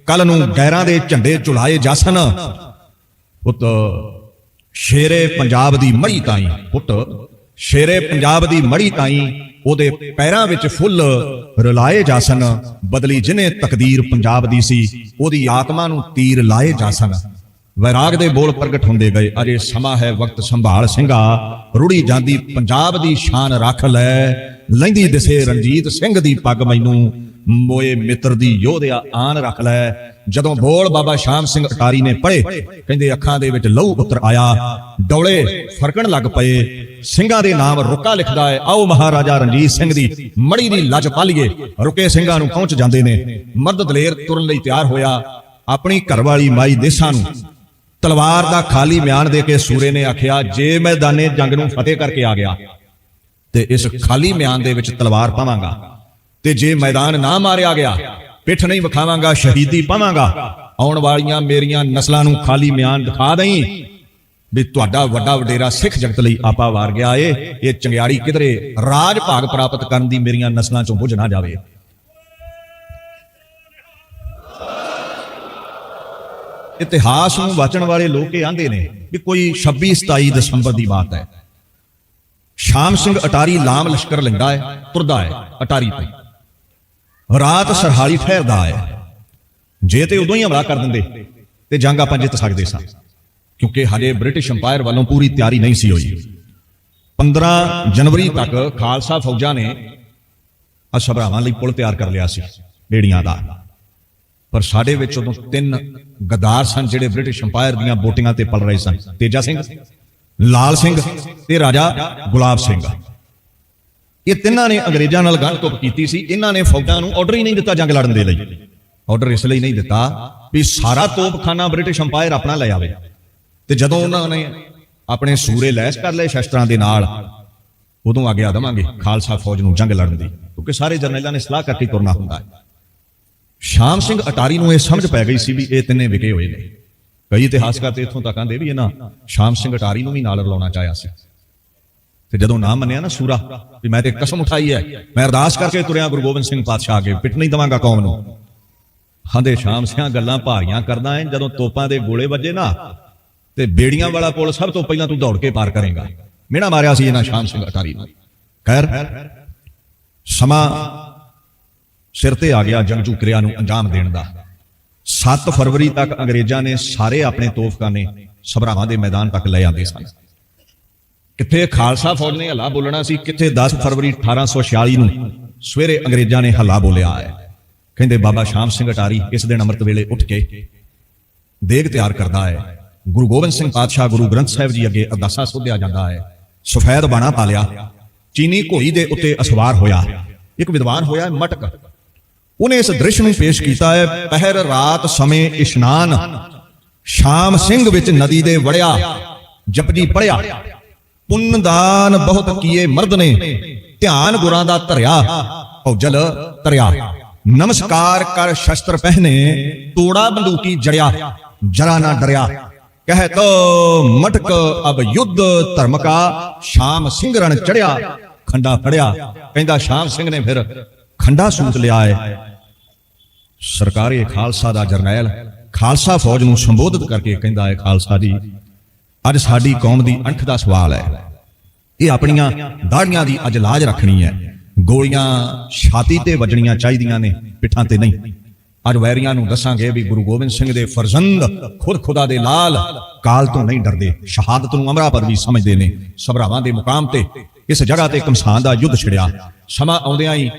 ਕੱਲ ਨੂੰ ਗੈਰਾਂ ਦੇ ਝੰਡੇ ਚੁਲਾਏ ਜਾਸਨ। ਪੁੱਤ, ਸ਼ੇਰੇ ਪੰਜਾਬ ਦੀ ਮੜੀ ਤਾਈ, ਪੁੱਤ। ਸ਼ੇਰੇ ਪੰਜਾਬ ਦੀ ਮੜੀ ਤਾਈ ਉਹਦੇ ਪੈਰਾਂ ਵਿੱਚ ਫੁੱਲ ਰਲਾਏ ਜਾਸਨ। ਬਦਲੀ ਜਿਨੇ ਤਕਦੀਰ ਪੰਜਾਬ ਦੀ ਸੀ, ਉਹਦੀ ਆਤਮਾ ਨੂੰ ਤੀਰ ਲਾਏ ਜਾਸਨ। ਵੈਰਾਗ ਦੇ ਬੋਲ ਪ੍ਰਗਟ ਹੁੰਦੇ ਗਏ। ਅਜੇ ਸਮਾਂ ਹੈ ਵਕਤ ਸੰਭਾਲ ਸਿੰਘਾ। ਰੁੜੀ ਜਾਂਦੀ ਪੰਜਾਬ ਦੀ ਸ਼ਾਨ ਰੱਖ ਲੈ। ਲੈਂਦੀ ਦਿਸੇ ਰਣਜੀਤ ਸਿੰਘ ਦੀ ਪੱਗ ਮੈਨੂੰ। ਮੋਏ ਮਿੱਤਰ ਦੀ ਯੋਧਿਆ ਆਨ ਰੱਖ ਲੈ। ਜਦੋਂ ਬੋਲ ਬਾਬਾ ਸ਼ਾਮ ਸਿੰਘ ਅਟਾਰੀ ਨੇ ਪੜ੍ਹੇ, ਕਹਿੰਦੇ ਅੱਖਾਂ ਦੇ ਵਿੱਚ ਲਹੂ ਉਤਰ ਆਇਆ। ਡੋਲੇ ਫਰਕਣ ਲੱਗ ਪਏ। ਸਿੰਘਾਂ ਦੇ ਨਾਮ ਰੁਕਾ ਲਿਖਦਾ ਹੈ। ਆਓ ਮਹਾਰਾਜਾ ਰਣਜੀਤ ਸਿੰਘ ਦੀ ਮੜੀ ਦੀ ਲੱਜ ਪਾਲੀਏ। ਰੁਕੇ ਸਿੰਘਾਂ ਨੂੰ ਪਹੁੰਚ ਜਾਂਦੇ ਨੇ। ਮਰਦ ਦਲੇਰ ਤੁਰਨ ਲਈ ਤਿਆਰ ਹੋਇਆ। ਆਪਣੀ ਘਰਵਾਲੀ ਮਾਈ ਦੇਸਾਂ ਨੂੰ ਤਲਵਾਰ ਦਾ ਖਾਲੀ ਮਿਆਨ ਦੇ ਕੇ ਸੂਰੇ ਨੇ ਆਖਿਆ, ਜੇ ਮੈਦਾਨੇ ਜੰਗ ਨੂੰ ਫਤਿਹ ਕਰਕੇ ਆ ਗਿਆ ਤੇ ਇਸ ਖਾਲੀ ਮਿਆਨ ਦੇ ਵਿੱਚ ਤਲਵਾਰ ਪਾਵਾਂਗਾ। ਤੇ ਜੇ ਮੈਦਾਨ ਨਾ ਮਾਰਿਆ ਗਿਆ, ਪਿੱਠ ਨਹੀਂ ਵਿਖਾਵਾਂਗਾ, ਸ਼ਹੀਦੀ ਪਾਵਾਂਗਾ। ਆਉਣ ਵਾਲੀਆਂ ਮੇਰੀਆਂ ਨਸਲਾਂ ਨੂੰ ਖਾਲੀ ਮਿਆਨ ਦਿਖਾ ਦਈ ਵੀ ਤੁਹਾਡਾ ਵੱਡਾ ਵਡੇਰਾ ਸਿੱਖ ਜਗਤ ਲਈ ਆਪਾ ਵਾਰ ਗਿਆ ਏ। ਇਹ ਚੰਗਿਆੜੀ ਕਿਧਰੇ ਰਾਜ ਭਾਗ ਪ੍ਰਾਪਤ ਕਰਨ ਦੀ ਮੇਰੀਆਂ ਨਸਲਾਂ ਚੋਂ ਬੁੱਝ ਨਾ ਜਾਵੇ। ਇਤਿਹਾਸ ਨੂੰ ਵਾਚਣ ਵਾਲੇ ਲੋਕ ਇਹ ਆਂਦੇ ਨੇ ਵੀ ਕੋਈ 26 27 ਦਸੰਬਰ ਦੀ ਬਾਤ ਹੈ। ਸ਼ਾਮ ਸਿੰਘ ਅਟਾਰੀ ਲਾਮ ਲਸ਼ਕਰ ਲੈਂਦਾ ਹੈ, ਤੁਰਦਾ ਹੈ ਅਟਾਰੀ ਤੋਂ। ਰਾਤ ਸਰਹਾਲੀ ਠਹਿਰਦਾ ਹੈ ਜੇ ਤੇ ਉਦੋਂ ਹੀ ਹਮਲਾ ਕਰ ਦਿੰਦੇ, ਤੇ ਜੰਗ ਆਪਾਂ ਜਿੱਤ ਸਕਦੇ ਸਾਂ। ਕਿਉਂਕਿ ਹਜੇ ਬ੍ਰਿਟਿਸ਼ ਅੰਪਾਇਰ ਵੱਲੋਂ ਪੂਰੀ ਤਿਆਰੀ ਨਹੀਂ ਸੀ ਹੋਈ। 15 ਜਨਵਰੀ ਤੱਕ ਖਾਲਸਾ ਫੌਜਾਂ ਨੇ ਅਸ਼ਬਰਾਵਾਂ ਲਈ ਪੁਲ ਤਿਆਰ ਕਰ ਲਿਆ ਸੀ, ਬੇੜੀਆਂ ਦਾ। ਪਰ ਸਾਡੇ ਵਿੱਚ ਉਦੋਂ ਤਿੰਨ ਗਦਾਰ ਸਨ ਜਿਹੜੇ ਬ੍ਰਿਟਿਸ਼ ਅੰਪਾਇਰ ਦੀਆਂ ਬੋਟੀਆਂ ਤੇ ਪਲ ਰਹੇ ਸਨ। ਤੇਜਾ ਸਿੰਘ, ਲਾਲ ਸਿੰਘ ਤੇ ਰਾਜਾ ਗੁਲਾਬ ਸਿੰਘ। ਇਹ ਤਿੰਨਾਂ ਨੇ ਅੰਗਰੇਜ਼ਾਂ ਨਾਲ ਗੱਲ ਤੁਪ ਕੀਤੀ ਸੀ। ਇਹਨਾਂ ਨੇ ਫੌਜਾਂ ਨੂੰ ਆਰਡਰ ਹੀ ਨਹੀਂ ਦਿੱਤਾ ਜੰਗ ਲੜਨ ਦੇ ਲਈ। ਆਰਡਰ ਇਸ ਲਈ ਨਹੀਂ ਦਿੱਤਾ ਵੀ ਸਾਰਾ ਤੋਪਖਾਨਾ ਬ੍ਰਿਟਿਸ਼ ਅੰਪਾਇਰ ਆਪਣਾ ਲੈ ਆਵੇ। ਤੇ ਜਦੋਂ ਉਹਨਾਂ ਨੇ ਆਪਣੇ ਸੂਰੇ ਲੈਸ ਕਰ ਲਏ ਸ਼ਸਤਰਾਂ ਦੇ ਨਾਲ, ਉਦੋਂ ਆਗਿਆ ਦਵਾਂਗੇ ਖਾਲਸਾ ਫੌਜ ਨੂੰ ਜੰਗ ਲੜਨ ਦੀ, ਕਿਉਂਕਿ ਸਾਰੇ ਜਰਨੈਲਾਂ ਨੇ ਸਲਾਹ ਕਰਕੇ ਤੁਰਨਾ ਹੁੰਦਾ ਹੈ। ਸ਼ਾਮ ਸਿੰਘ ਅਟਾਰੀ ਨੂੰ ਇਹ ਸਮਝ ਪੈ ਗਈ ਸੀ ਵੀ ਇਹ ਤਿੰਨੇ ਵਿਕੇ ਹੋਏ ਨੇ। ਕਈ ਇਤਿਹਾਸਕਾਰ ਤੇ ਇੱਥੋਂ ਤੱਕ ਆਂਦੇ ਵੀ ਇਹਨਾਂ ਸ਼ਾਮ ਸਿੰਘ ਅਟਾਰੀ ਨੂੰ ਵੀ ਨਾਲ ਰਲਾਉਣਾ ਚਾਹਿਆ ਸੀ। ਤੇ ਜਦੋਂ ਨਾ ਮੰਨਿਆ ਨਾ ਸੂਰਾ, ਵੀ ਮੈਂ ਤੇ ਕਸਮ ਉਠਾਈ ਹੈ, ਮੈਂ ਅਰਦਾਸ ਕਰਕੇ ਤੁਰਿਆ ਗੁਰੂ ਗੋਬਿੰਦ ਸਿੰਘ ਪਾਤਸ਼ਾਹ ਅੱਗੇ, ਪਿੱਟ ਨਹੀਂ ਦਵਾਂਗਾ ਕੌਮ ਨੂੰ। ਹਾਂਦੇ ਸ਼ਾਮ ਸਿੰਘਾਂ ਗੱਲਾਂ ਭਾਰੀਆਂ ਕਰਦਾ ਹੈ ਜਦੋਂ ਤੋਪਾਂ ਦੇ ਗੋਲੇ ਵੱਜੇ ਨਾ, ਤੇ ਬੇੜੀਆਂ ਵਾਲਾ ਪੁਲ ਸਭ ਤੋਂ ਪਹਿਲਾਂ ਤੂੰ ਦੌੜ ਕੇ ਪਾਰ ਕਰੇਗਾ। ਮੇਣਾ ਮਾਰਿਆ ਸੀ ਇਹਨਾਂ ਸ਼ਾਮ ਸਿੰਘ ਅਟਾਰੀ ਨੂੰ। ਖੈਰ, ਸਮਾਂ ਸਿਰ ਤੇ ਆ ਗਿਆ ਜੰਗਜੂ ਕਿਰਿਆ ਨੂੰ ਅੰਜਾਮ ਦੇਣ ਦਾ। 7 ਫਰਵਰੀ ਤੱਕ ਅੰਗਰੇਜ਼ਾਂ ਨੇ ਸਾਰੇ ਆਪਣੇ ਤੋਪਖਾਨੇ ਸਭਰਾਵਾਂ ਦੇ ਮੈਦਾਨ ਤੱਕ ਲੈ ਆਂਦੇ ਸਨ। ਕਿੱਥੇ ਖਾਲਸਾ ਫੌਜ ਨੇ ਹੱਲਾ ਬੋਲਣਾ ਸੀ? ਕਿੱਥੇ 10 ਫਰਵਰੀ 1846 ਨੂੰ ਸਵੇਰੇ ਅੰਗਰੇਜ਼ਾਂ ਨੇ ਹੱਲਾ ਬੋਲਿਆ ਹੈ। ਕਹਿੰਦੇ ਬਾਬਾ ਸ਼ਾਮ ਸਿੰਘ ਅਟਾਰੀ ਇਸ ਦਿਨ ਅੰਮ੍ਰਿਤ ਵੇਲੇ ਉੱਠ ਕੇ ਦੇਗ ਤਿਆਰ ਕਰਦਾ ਹੈ। ਗੁਰੂ ਗੋਬਿੰਦ ਸਿੰਘ ਪਾਤਸ਼ਾਹ ਗੁਰੂ ਗ੍ਰੰਥ ਸਾਹਿਬ ਜੀ ਅੱਗੇ ਅਰਦਾਸਾ ਸੋਧਿਆ ਜਾਂਦਾ ਹੈ। ਸਫੈਦ ਬਾਣਾ ਪਾ ਲਿਆ। ਚੀਨੀ ਘੋੜੀ ਦੇ ਉੱਤੇ ਅਸਵਾਰ ਹੋਇਆ। ਇੱਕ ਵਿਦਵਾਨ ਹੋਇਆ ਹੈ ਮਟਕ। ਉਹਨੇ ਇਸ ਦ੍ਰਿਸ਼ ਨੂੰ ਪੇਸ਼ ਕੀਤਾ ਹੈ, ਪਹਿਰ ਰਾਤ ਸਮੇਂ ਇਸ਼ਨਾਨ, ਸ਼ਾਮ ਸਿੰਘ ਵਿੱਚ ਨਦੀ ਦੇ ਵੜਿਆ, ਜਪਜੀ ਪੜਿਆ ਪੁੰਨਦਾਨ ਬਹੁਤ ਕੀਏ ਮਰਦ ਨੇ, ਧਿਆਨ ਗੁਰਾਂ ਦਾ ਧਰਿਆ, ਔਜਲ ਧਰਿਆ ਨਮਸਕਾਰ ਕਰ ਸ਼ਸਤਰ ਪਹਿਨੇ, ਤੋੜਾ ਬੰਦੂਕੀ ਜੜਿਆ, ਜਰਾ ਨਾ ਡਰਿਆ। ਕਹਿ ਤੋ ਮਟਕ ਅਬ ਯੁੱਧ ਧਰਮ ਕਾ, ਸ਼ਾਮ ਸਿੰਘ ਰਣ ਚੜਿਆ, ਖੰਡਾ ਫੜਿਆ। ਕਹਿੰਦਾ ਸ਼ਾਮ ਸਿੰਘ ਨੇ ਫਿਰ ਖੰਡਾ ਸੂਤ ਲਿਆ ਹੈ ਸਰਕਾਰੀ ਖਾਲਸਾ ਦਾ ਜਰਨੈਲ, ਖਾਲਸਾ ਫੌਜ ਨੂੰ ਸੰਬੋਧਿਤ ਕਰਕੇ ਕਹਿੰਦਾ ਹੈ ਖਾਲਸਾ ਜੀ ਅੱਜ ਸਾਡੀ ਕੌਮ ਦੀ ਅੰਖ ਦਾ ਸਵਾਲ ਹੈ। ਇਹ ਆਪਣੀਆਂ ਦਾੜੀਆਂ ਦੀ ਅੱਜ ਲਾਜ ਰੱਖਣੀ ਹੈ। ਗੋਲੀਆਂ ਛਾਤੀ ਤੇ ਵੱਜਣੀਆਂ ਚਾਹੀਦੀਆਂ ਨੇ, ਪਿੱਠਾਂ ਤੇ ਨਹੀਂ। ਅੱਜ ਵੈਰੀਆਂ ਨੂੰ ਦੱਸਾਂਗੇ ਵੀ ਗੁਰੂ ਗੋਬਿੰਦ ਸਿੰਘ ਦੇ ਫਰਜ਼ੰਦ ਖੁਦ ਖੁਦਾ ਦੇ ਲਾਲ ਕਾਲ ਤੋਂ ਨਹੀਂ ਡਰਦੇ। ਸ਼ਹਾਦਤ ਨੂੰ ਅਮਰਾ ਪਰ ਵੀ ਸਮਝਦੇ ਨੇ। ਸਭਰਾਵਾਂ ਦੇ ਮੁਕਾਮ ਤੇ ਇਸ ਜਗ੍ਹਾ ਤੇ ਕਮਸਾਨ ਦਾ ਯੁੱਧ ਛਿੜਿਆ। ਸਮਾਂ ਆਉਂਦਿਆਂ ਹੀ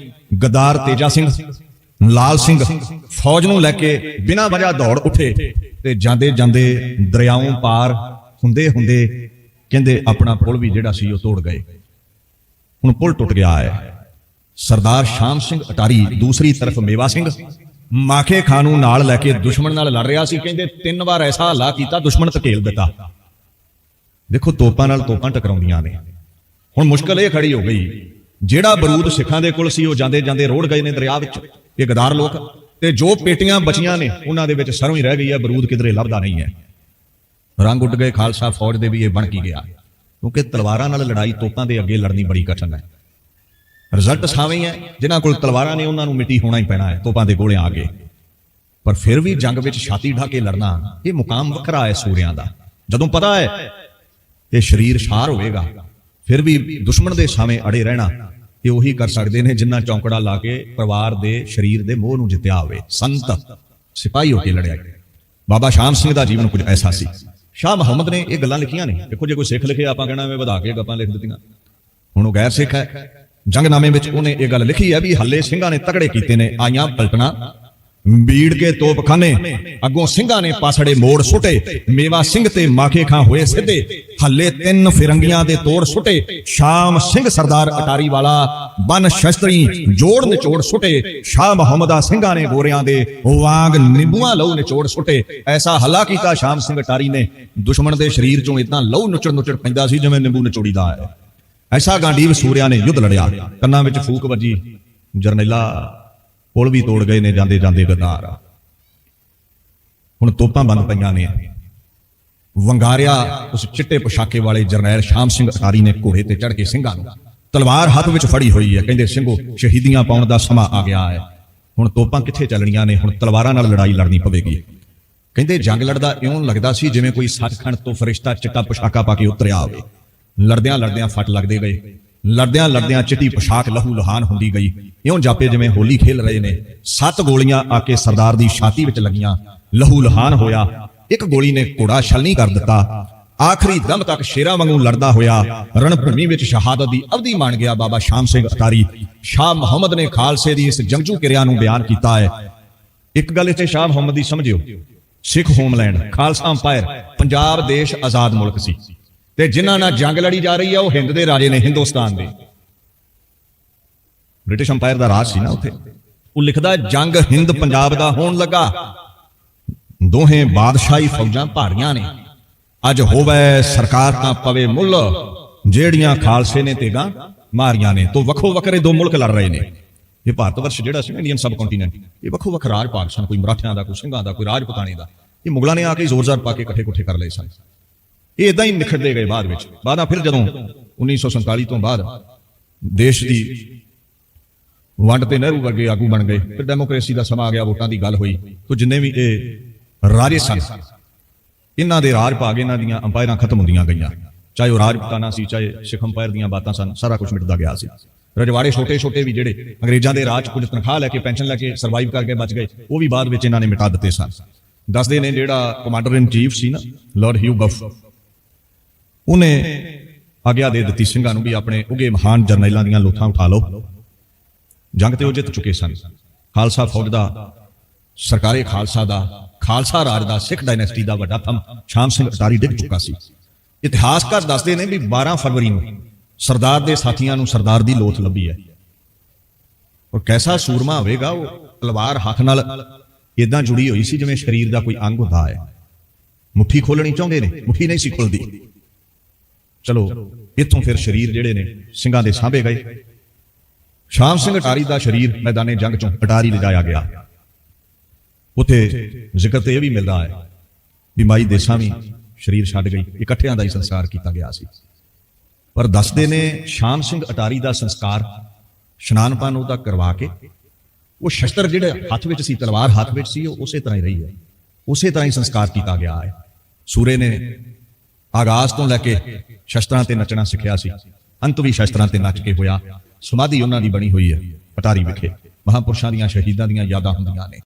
ਗਦਾਰ ਤੇਜਾ ਸਿੰਘ, ਲਾਲ ਸਿੰਘ ਫੌਜ ਨੂੰ ਲੈ ਕੇ ਬਿਨਾਂ ਵਜ੍ਹਾ ਦੌੜ ਉੱਠੇ ਤੇ ਜਾਂਦੇ ਜਾਂਦੇ ਦਰਿਆਓਂ ਪਾਰ ਹੁੰਦੇ ਹੁੰਦੇ ਕਹਿੰਦੇ ਆਪਣਾ ਪੁਲ ਵੀ ਜਿਹੜਾ ਸੀ ਉਹ ਤੋੜ ਗਏ। ਹੁਣ ਪੁਲ ਟੁੱਟ ਗਿਆ ਹੈ। ਸਰਦਾਰ ਸ਼ਾਮ ਸਿੰਘ ਅਟਾਰੀ ਦੂਸਰੀ ਤਰਫ ਮੇਵਾ ਸਿੰਘ ਮਾਖੇ ਖਾਨ ਨੂੰ ਨਾਲ ਲੈ ਕੇ ਦੁਸ਼ਮਣ ਨਾਲ ਲੜ ਰਿਹਾ ਸੀ। ਕਹਿੰਦੇ ਤਿੰਨ ਵਾਰ ਐਸਾ ਹਲਾ ਕੀਤਾ, ਦੁਸ਼ਮਣ ਧਕੇਲ ਦਿੱਤਾ। ਦੇਖੋ ਤੋਪਾਂ ਨਾਲ ਤੋਪਾਂ ਟਕਰਾਉਂਦੀਆਂ ਨੇ। ਹੁਣ ਮੁਸ਼ਕਲ ਇਹ ਖੜੀ ਹੋ ਗਈ, ਜਿਹੜਾ ਬਰੂਦ ਸਿੱਖਾਂ ਦੇ ਕੋਲ ਸੀ, ਉਹ ਜਾਂਦੇ ਜਾਂਦੇ ਰੋੜ ਗਏ ਨੇ ਦਰਿਆ ਵਿੱਚ। ਇਹ ਗਦਾਰ ਲੋਕ ਤੇ ਜੋ ਪੇਟੀਆਂ ਬਚੀਆਂ ਨੇ, ਉਹਨਾਂ ਦੇ ਵਿੱਚ ਸਰੋਂ ਹੀ ਰਹਿ ਗਈ ਹੈ, ਬਰੂਦ ਕਿਧਰੇ ਲੱਭਦਾ ਨਹੀਂ ਹੈ। ਰੰਗ ਉੱਡ ਗਏ, ਖਾਲਸਾ ਫੌਜ ਦੇ ਵੀ ਇਹ ਬਣ ਕੀ ਗਿਆ। ਕਿਉਂਕਿ ਤਲਵਾਰਾਂ ਨਾਲ ਲੜਾਈ ਤੋਪਾਂ ਦੇ ਅੱਗੇ ਲੜਨੀ ਬੜੀ ਕਠਿਨ ਹੈ। ਰਿਜ਼ਲਟ ਸਾਵੇਂ ਹੈ ਜਿਨ੍ਹਾਂ ਕੋਲ ਤਲਵਾਰਾਂ ਨੇ ਉਹਨਾਂ ਨੂੰ ਮਿੱਟੀ ਹੋਣਾ ਹੀ ਪੈਣਾ ਹੈ ਤੋਪਾਂ ਦੇ ਗੋਲਿਆਂ ਅੱਗੇ ਪਰ ਫਿਰ ਵੀ ਜੰਗ ਵਿੱਚ ਛਾਤੀ ਢਾ ਕੇ ਲੜਨਾ, ਇਹ ਮੁਕਾਮ ਵੱਖਰਾ ਹੈ ਸੂਰਿਆਂ ਦਾ। ਜਦੋਂ ਪਤਾ ਹੈ, ਇਹ ਸਰੀਰ ਸ਼ਾਰ ਹੋਵੇਗਾ, ਫਿਰ ਵੀ ਦੁਸ਼ਮਣ ਦੇ ਸਾਵੇਂ ਅੜੇ ਰਹਿਣਾ, ਇਹ ਉਹੀ ਕਰ ਸਕਦੇ ਨੇ ਜਿੰਨਾ ਚੌਂਕੜਾ ਲਾ ਕੇ ਪਰਿਵਾਰ ਦੇ, ਸਰੀਰ ਦੇ ਮੋਹ ਨੂੰ ਜਿੱਤਿਆ ਹੋਵੇ। ਸੰਤ ਸਿਪਾਹੀ ਹੋ ਕੇ ਲੜਿਆ ਬਾਬਾ ਸ਼ਾਮ ਸਿੰਘ ਦਾ ਜੀਵਨ ਕੁਝ ਐਸਾ ਸੀ। ਸ਼ਾਹ ਮੁਹੰਮਦ ਨੇ ਇਹ ਗੱਲਾਂ ਲਿਖੀਆਂ ਨੇ। ਦੇਖੋ, ਜੇ ਕੋਈ ਸਿੱਖ ਲਿਖੇ, ਆਪਾਂ ਕਹਿਣਾ ਐਵੇਂ ਵਧਾ ਕੇ ਗੱਪਾਂ ਲਿਖ ਦਿੱਤੀਆਂ। ਹੁਣ ਉਹ ਗੈਰ ਸਿੱਖ ਹੈ। ਜੰਗਨਾਮੇ ਵਿੱਚ ਉਹਨੇ ਇਹ ਗੱਲ ਲਿਖੀ ਹੈ ਵੀ ਹੱਲੇ ਸਿੰਘਾਂ ਨੇ ਤਕੜੇ ਕੀਤੇ ਨੇ, ਆਈਆਂ ਪਲਟਣਾ। ਬੀੜ ਕੇ ਤੋਪਖਾਨੇ ਅੱਗੋਂ ਸਿੰਘਾਂ ਨੇ ਪਾਸੜੇ ਮੋੜ ਸੁੱਟੇ, ਮੇਵਾ ਸਿੰਘ ਤੇ ਮਾਖੇ ਖਾਂ ਹੋਏ ਸਿੱਧੇ, ਹੱਲੇ ਤਿੰਨ ਫਿਰੰਗੀਆਂ ਦੇ ਤੋੜ ਸੁੱਟੇ, ਸ਼ਾਮ ਸਿੰਘ ਸਰਦਾਰ ਅਟਾਰੀ ਵਾਲਾ, ਬਨ ਸ਼ਸਤਰੀ, ਜੋੜ ਨਿਚੋੜ ਸੁੱਟੇ, ਸ਼ਾਹ ਮੁਹੰਮਦਾ ਸਿੰਘਾਂ ਨੇ ਗੋਰਿਆਂ ਦੇ ਵਾਂਗ ਨਿੰਬੂਆਂ ਲਹੂ ਨਿਚੋੜ ਸੁੱਟੇ, ਐਸਾ ਹੱਲਾ ਕੀਤਾ ਸ਼ਾਮ ਸਿੰਘ ਅਟਾਰੀ ਨੇ, ਦੁਸ਼ਮਣ ਦੇ ਸਰੀਰ ਚੋਂ ਇਦਾਂ ਲਹੂ ਨੁਚੜ ਨੁਚੜ ਪੈਂਦਾ ਸੀ ਜਿਵੇਂ ਨਿੰਬੂ ਨਿਚੋੜੀਦਾ ਹੈ। ਐਸਾ ਗਾਂਡੀਵ ਸੂਰਿਆਂ ਨੇ ਯੁੱਧ ਲੜਿਆ, ਕੰਨਾਂ ਵਿੱਚ ਫੂਕ ਵੱਜੀ, ਜਰਨੈਲਾ ਪੁਲ ਵੀ ਤੋੜ ਗਏ ਨੇ, ਜਾਂਦੇ ਜਾਂਦੇ ਗਦਾਰ ਹੁਣ ਤੋਪਾਂ ਬੰਦ ਪਈਆਂ ਨੇ। ਵੰਗਾਰਿਆ ਉਸ ਚਿੱਟੇ ਪੋਸ਼ਾਕੇ ਵਾਲੇ ਜਰਨੈਲ ਸ਼ਾਮ ਸਿੰਘ ਅਟਾਰੀ ਨੇ ਘੋੜੇ ਤੇ ਚੜ੍ਹ ਕੇ ਸਿੰਘਾਂ ਨੂੰ ਤਲਵਾਰ ਹੱਥ ਵਿੱਚ ਫੜੀ ਹੋਈ ਹੈ। ਕਹਿੰਦੇ, ਸਿੰਘੋ, ਸ਼ਹੀਦੀਆਂ ਪਾਉਣ ਦਾ ਸਮਾਂ ਆ ਗਿਆ ਹੈ। ਹੁਣ ਤੋਪਾਂ ਕਿੱਥੇ ਚੱਲਣੀਆਂ ਨੇ? ਹੁਣ ਤਲਵਾਰਾਂ ਨਾਲ ਲੜਾਈ ਲੜਨੀ ਪਵੇਗੀ। ਕਹਿੰਦੇ, ਜੰਗ ਲੜਦਾ ਇਉਂ ਲੱਗਦਾ ਸੀ ਜਿਵੇਂ ਕੋਈ ਸੱਚਖੰਡ ਤੋਂ ਫਰਿਸ਼ਤਾ ਚਿੱਟਾ ਪੋਸ਼ਾਕਾ ਪਾ ਕੇ ਉਤਰਿਆ ਹੋਵੇ। ਲੜਦਿਆਂ ਲੜਦਿਆਂ ਫੱਟ ਲੱਗਦੇ ਗਏ। ਲੜਦਿਆਂ ਲੜਦਿਆਂ ਚਿੱਟੀ ਪੋਸ਼ਾਕ ਲਹੂ ਲਹਾਨ ਹੁੰਦੀ ਗਈ। ਇਉਂ ਜਾਪੇ ਜਿਵੇਂ ਹੋਲੀ ਖੇਲ ਰਹੇ ਨੇ। ਸੱਤ ਗੋਲੀਆਂ ਆ ਕੇ ਸਰਦਾਰ ਦੀ ਛਾਤੀ ਵਿੱਚ ਲੱਗੀਆਂ। ਲਹੂ ਲਹਾਨ ਹੋਇਆ। ਇੱਕ ਗੋਲੀ ਨੇ ਘੋੜਾ ਛਲਨੀ ਕਰ ਦਿੱਤਾ। ਆਖਰੀ ਦਮ ਤੱਕ ਸ਼ੇਰਾਂ ਵਾਂਗੂ ਲੜਦਾ ਹੋਇਆ। ਰਣਭੂਮੀ ਵਿੱਚ ਸ਼ਹਾਦਤ ਦੀ ਅਵਧੀ ਮੰਨ ਗਿਆ ਬਾਬਾ ਸ਼ਾਮ ਸਿੰਘ ਅਤਾਰੀ ਸ਼ਾਹ ਮੁਹੰਮਦ ਨੇ ਖਾਲਸੇ ਦੀ ਇਸ ਜੰਗਜੂ ਕਿਰਿਆ ਨੂੰ ਬਿਆਨ ਕੀਤਾ ਹੈ। ਇੱਕ ਗੱਲ ਇੱਥੇ ਸ਼ਾਹ ਮੁਹੰਮਦ ਦੀ ਸਮਝਿਓ। ਸਿੱਖ ਹੋਮਲੈਂਡ, ਖਾਲਸਾ ਅੰਪਾਇਰ, ਪੰਜਾਬ ਦੇਸ਼ ਆਜ਼ਾਦ ਮੁਲਕ ਸੀ। ਤੇ ਜਿਨ੍ਹਾਂ ਨਾਲ ਜੰਗ ਲੜੀ ਜਾ ਰਹੀ ਹੈ ਉਹ ਹਿੰਦ ਦੇ ਰਾਜੇ ਨੇ, ਹਿੰਦੁਸਤਾਨ ਦੇ। ਬ੍ਰਿਟਿਸ਼ ਅੰਪਾਇਰ ਦਾ ਰਾਜ ਸੀ ਨਾ ਉੱਥੇ। ਉਹ ਲਿਖਦਾ, ਜੰਗ ਹਿੰਦ ਪੰਜਾਬ ਦਾ ਹੋਣ ਲੱਗਾ। ਦੋਹੇ ਬਾਦਸ਼ਾਹੀ ਫੌਜਾਂ ਭਾਰੀਆਂ ਨੇ। ਅੱਜ ਹੋਵੇ ਸਰਕਾਰ ਤਾਂ ਪਵੇ ਮੁੱਲ। ਜਿਹੜੀਆਂ ਖਾਲਸੇ ਨੇ ਤੇਗਾ ਮਾਰੀਆਂ ਨੇ, ਤੋਂ ਵੱਖੋ ਵੱਖਰੇ ਦੋ ਮੁਲਕ ਲੜ ਰਹੇ ਨੇ। ਇਹ ਭਾਰਤ ਵਰਸ਼ ਜਿਹੜਾ ਸੀ ਨਾ ਇੰਡੀਅਨ ਸਬ ਕੰਟੀਨੈਂਟ ਇਹ ਵੱਖੋ ਵੱਖ ਰਾਜ ਭਾਗ ਸਨ ਕੋਈ ਮਰਾਠਿਆਂ ਦਾ, ਕੋਈ ਸਿੰਘਾਂ ਦਾ, ਕੋਈ ਰਾਜਪੂਤਾਨੇ ਦਾ। ਇਹ ਮੁਗਲਾਂ ਨੇ ਆ ਕੇ ਜ਼ੋਰ-ਜ਼ਾਰ ਪਾ ਕੇ ਇਕੱਠੇ ਕੁੱਠੇ ਕਰ ਲਏ ਸਨ। ਇਹ ਇਦਾਂ ਹੀ ਨਿਖੜਦੇ ਗਏ ਬਾਅਦ ਵਿੱਚ। ਬਾਅਦਾਂ ਫਿਰ ਜਦੋਂ 1947 ਤੋਂ ਬਾਅਦ ਦੇਸ਼ ਦੀ ਵੰਡ ਤੇ ਨਹਿਰੂ ਵਰਗੇ ਆਗੂ ਬਣ ਗਏ। ਫਿਰ ਡੈਮੋਕ੍ਰੇਸੀ ਦਾ ਸਮਾਂ ਆ ਗਿਆ, ਵੋਟਾਂ ਦੀ ਗੱਲ ਹੋਈ। ਤੋਂ ਜਿੰਨੇ ਵੀ ਇਹ ਰਾਜੇ ਸਨ, ਇਹਨਾਂ ਦੇ ਰਾਜ ਭਾਗ ਇਹਨਾਂ ਦੀਆਂ ਅੰਪਾਇਰਾਂ ਖਤਮ ਹੁੰਦੀਆਂ ਗਈਆਂ। ਚਾਹੇ ਉਹ ਰਾਜਪੂਤਾਨਾ ਸੀ, ਚਾਹੇ ਸਿੱਖ ਅੰਪਾਇਰ ਦੀਆਂ ਬਾਤਾਂ ਸਨ, ਸਾਰਾ ਕੁਝ ਮਿਟਦਾ ਗਿਆ ਸੀ। ਰਜਵਾੜੇ ਛੋਟੇ ਛੋਟੇ ਵੀ ਜਿਹੜੇ ਅੰਗਰੇਜ਼ਾਂ ਦੇ ਰਾਜ 'ਚ ਕੁਝ ਤਨਖਾਹ ਲੈ ਕੇ, ਪੈਨਸ਼ਨ ਲੈ ਕੇ ਸਰਵਾਈਵ ਕਰਕੇ ਬਚ ਗਏ, ਉਹ ਵੀ ਬਾਅਦ ਵਿੱਚ ਇਹਨਾਂ ਨੇ ਮਿਟਾ ਦਿੱਤੇ ਸਨ। ਦੱਸਦੇ ਨੇ ਜਿਹੜਾ ਕਮਾਂਡਰ ਇਨ ਚੀਫ ਸੀ ਨਾ ਲਾਰਡ ਹਿਊ ਬਫ ਉਹਨੇ ਆਗਿਆ ਦੇ ਦਿੱਤੀ ਸਿੰਘਾਂ ਨੂੰ ਵੀ ਆਪਣੇ ਉਗੇ ਮਹਾਨ ਜਰਨੈਲਾਂ ਦੀਆਂ ਲੋਥਾਂ ਉਠਾ ਲਓ। ਜੰਗ ਤੇ ਉਹ ਜਿੱਤ ਚੁੱਕੇ ਸਨ। ਖਾਲਸਾ ਫੌਜ ਦਾ, ਸਰਕਾਰੇ ਖਾਲਸਾ ਦਾ, ਖਾਲਸਾ ਰਾਜ ਦਾ, ਸਿੱਖ ਡਾਇਨੈਸਟੀ ਦਾ ਵੱਡਾ ਥੰਮ ਸ਼ਾਮ ਸਿੰਘ ਅਟਾਰੀ ਡਿੱਗ ਚੁੱਕਾ ਸੀ। ਇਤਿਹਾਸਕਾਰ ਦੱਸਦੇ ਨੇ ਵੀ 12 ਫਰਵਰੀ ਨੂੰ ਸਰਦਾਰ ਦੇ ਸਾਥੀਆਂ ਨੂੰ ਸਰਦਾਰ ਦੀ ਲੋਥ ਲੱਭੀ ਹੈ। ਔਰ ਕੈਸਾ ਸੂਰਮਾ ਹੋਵੇਗਾ, ਉਹ ਤਲਵਾਰ ਹੱਥ ਨਾਲ ਇਦਾਂ ਜੁੜੀ ਹੋਈ ਸੀ ਜਿਵੇਂ ਸਰੀਰ ਦਾ ਕੋਈ ਅੰਗ ਹੁੰਦਾ ਹੈ। ਮੁੱਠੀ ਖੋਲਣੀ ਚਾਹੁੰਦੇ ਨੇ, ਮੁੱਠੀ ਨਹੀਂ ਸੀ ਖੁੱਲਦੀ। ਚਲੋ, ਇੱਥੋਂ ਫਿਰ ਸਰੀਰ ਜਿਹੜੇ ਨੇ ਸਿੰਘਾਂ ਦੇ ਸਾਂਭੇ ਗਏ। ਸ਼ਾਮ ਸਿੰਘ ਅਟਾਰੀ ਦਾ ਸਰੀਰ ਮੈਦਾਨੇ ਜੰਗ ਚੋਂ ਅਟਾਰੀ ਲਿਜਾਇਆ ਗਿਆ। ਉਥੇ ਜ਼ਿਕਰ ਤੇ ਇਹ ਵੀ ਮਿਲਦਾ ਹੈ ਵੀ ਮਾਈ ਦੇਸਾਂ ਵੀ ਸਰੀਰ ਛੱਡ ਗਈ, ਇਕੱਠਿਆਂ ਦਾ ਹੀ ਸੰਸਕਾਰ ਕੀਤਾ ਗਿਆ ਸੀ। ਪਰ ਦੱਸਦੇ ਨੇ ਸ਼ਾਮ ਸਿੰਘ ਅਟਾਰੀ ਦਾ ਸੰਸਕਾਰ ਇਸ਼ਨਾਨ ਪਾਨ ਉਹਦਾ ਕਰਵਾ ਕੇ, ਉਹ ਸ਼ਸਤਰ ਜਿਹੜੇ ਹੱਥ ਵਿੱਚ ਸੀ, ਤਲਵਾਰ ਹੱਥ ਵਿੱਚ ਸੀ, ਉਹ ਉਸੇ ਤਰ੍ਹਾਂ ਹੀ ਰਹੀ ਹੈ। ਉਸੇ ਤਰ੍ਹਾਂ ਹੀ ਸੰਸਕਾਰ ਕੀਤਾ ਗਿਆ ਹੈ। ਸੂਰੇ ਨੇ ਆਗਾਜ਼ ਤੋਂ ਲੈ ਕੇ ਸ਼ਸਤਰਾਂ ਤੇ ਨੱਚਣਾ ਸਿੱਖਿਆ ਸੀ। ਅੰਤ ਵੀ ਸ਼ਸਤਰਾਂ ਤੇ ਨੱਚ ਕੇ ਹੋਇਆ। ਸਮਾਧੀ ਉਹਨਾਂ ਦੀ ਬਣੀ ਹੋਈ ਹੈ, ਪਟਾਰੀ ਵਿਖੇ। ਮਹਾਂਪੁਰਸ਼ਾਂ ਦੀਆਂ ਸ਼ਹੀਦਾਂ ਦੀਆਂ ਯਾਦਾਂ ਹੁੰਦੀਆਂ ਨੇ।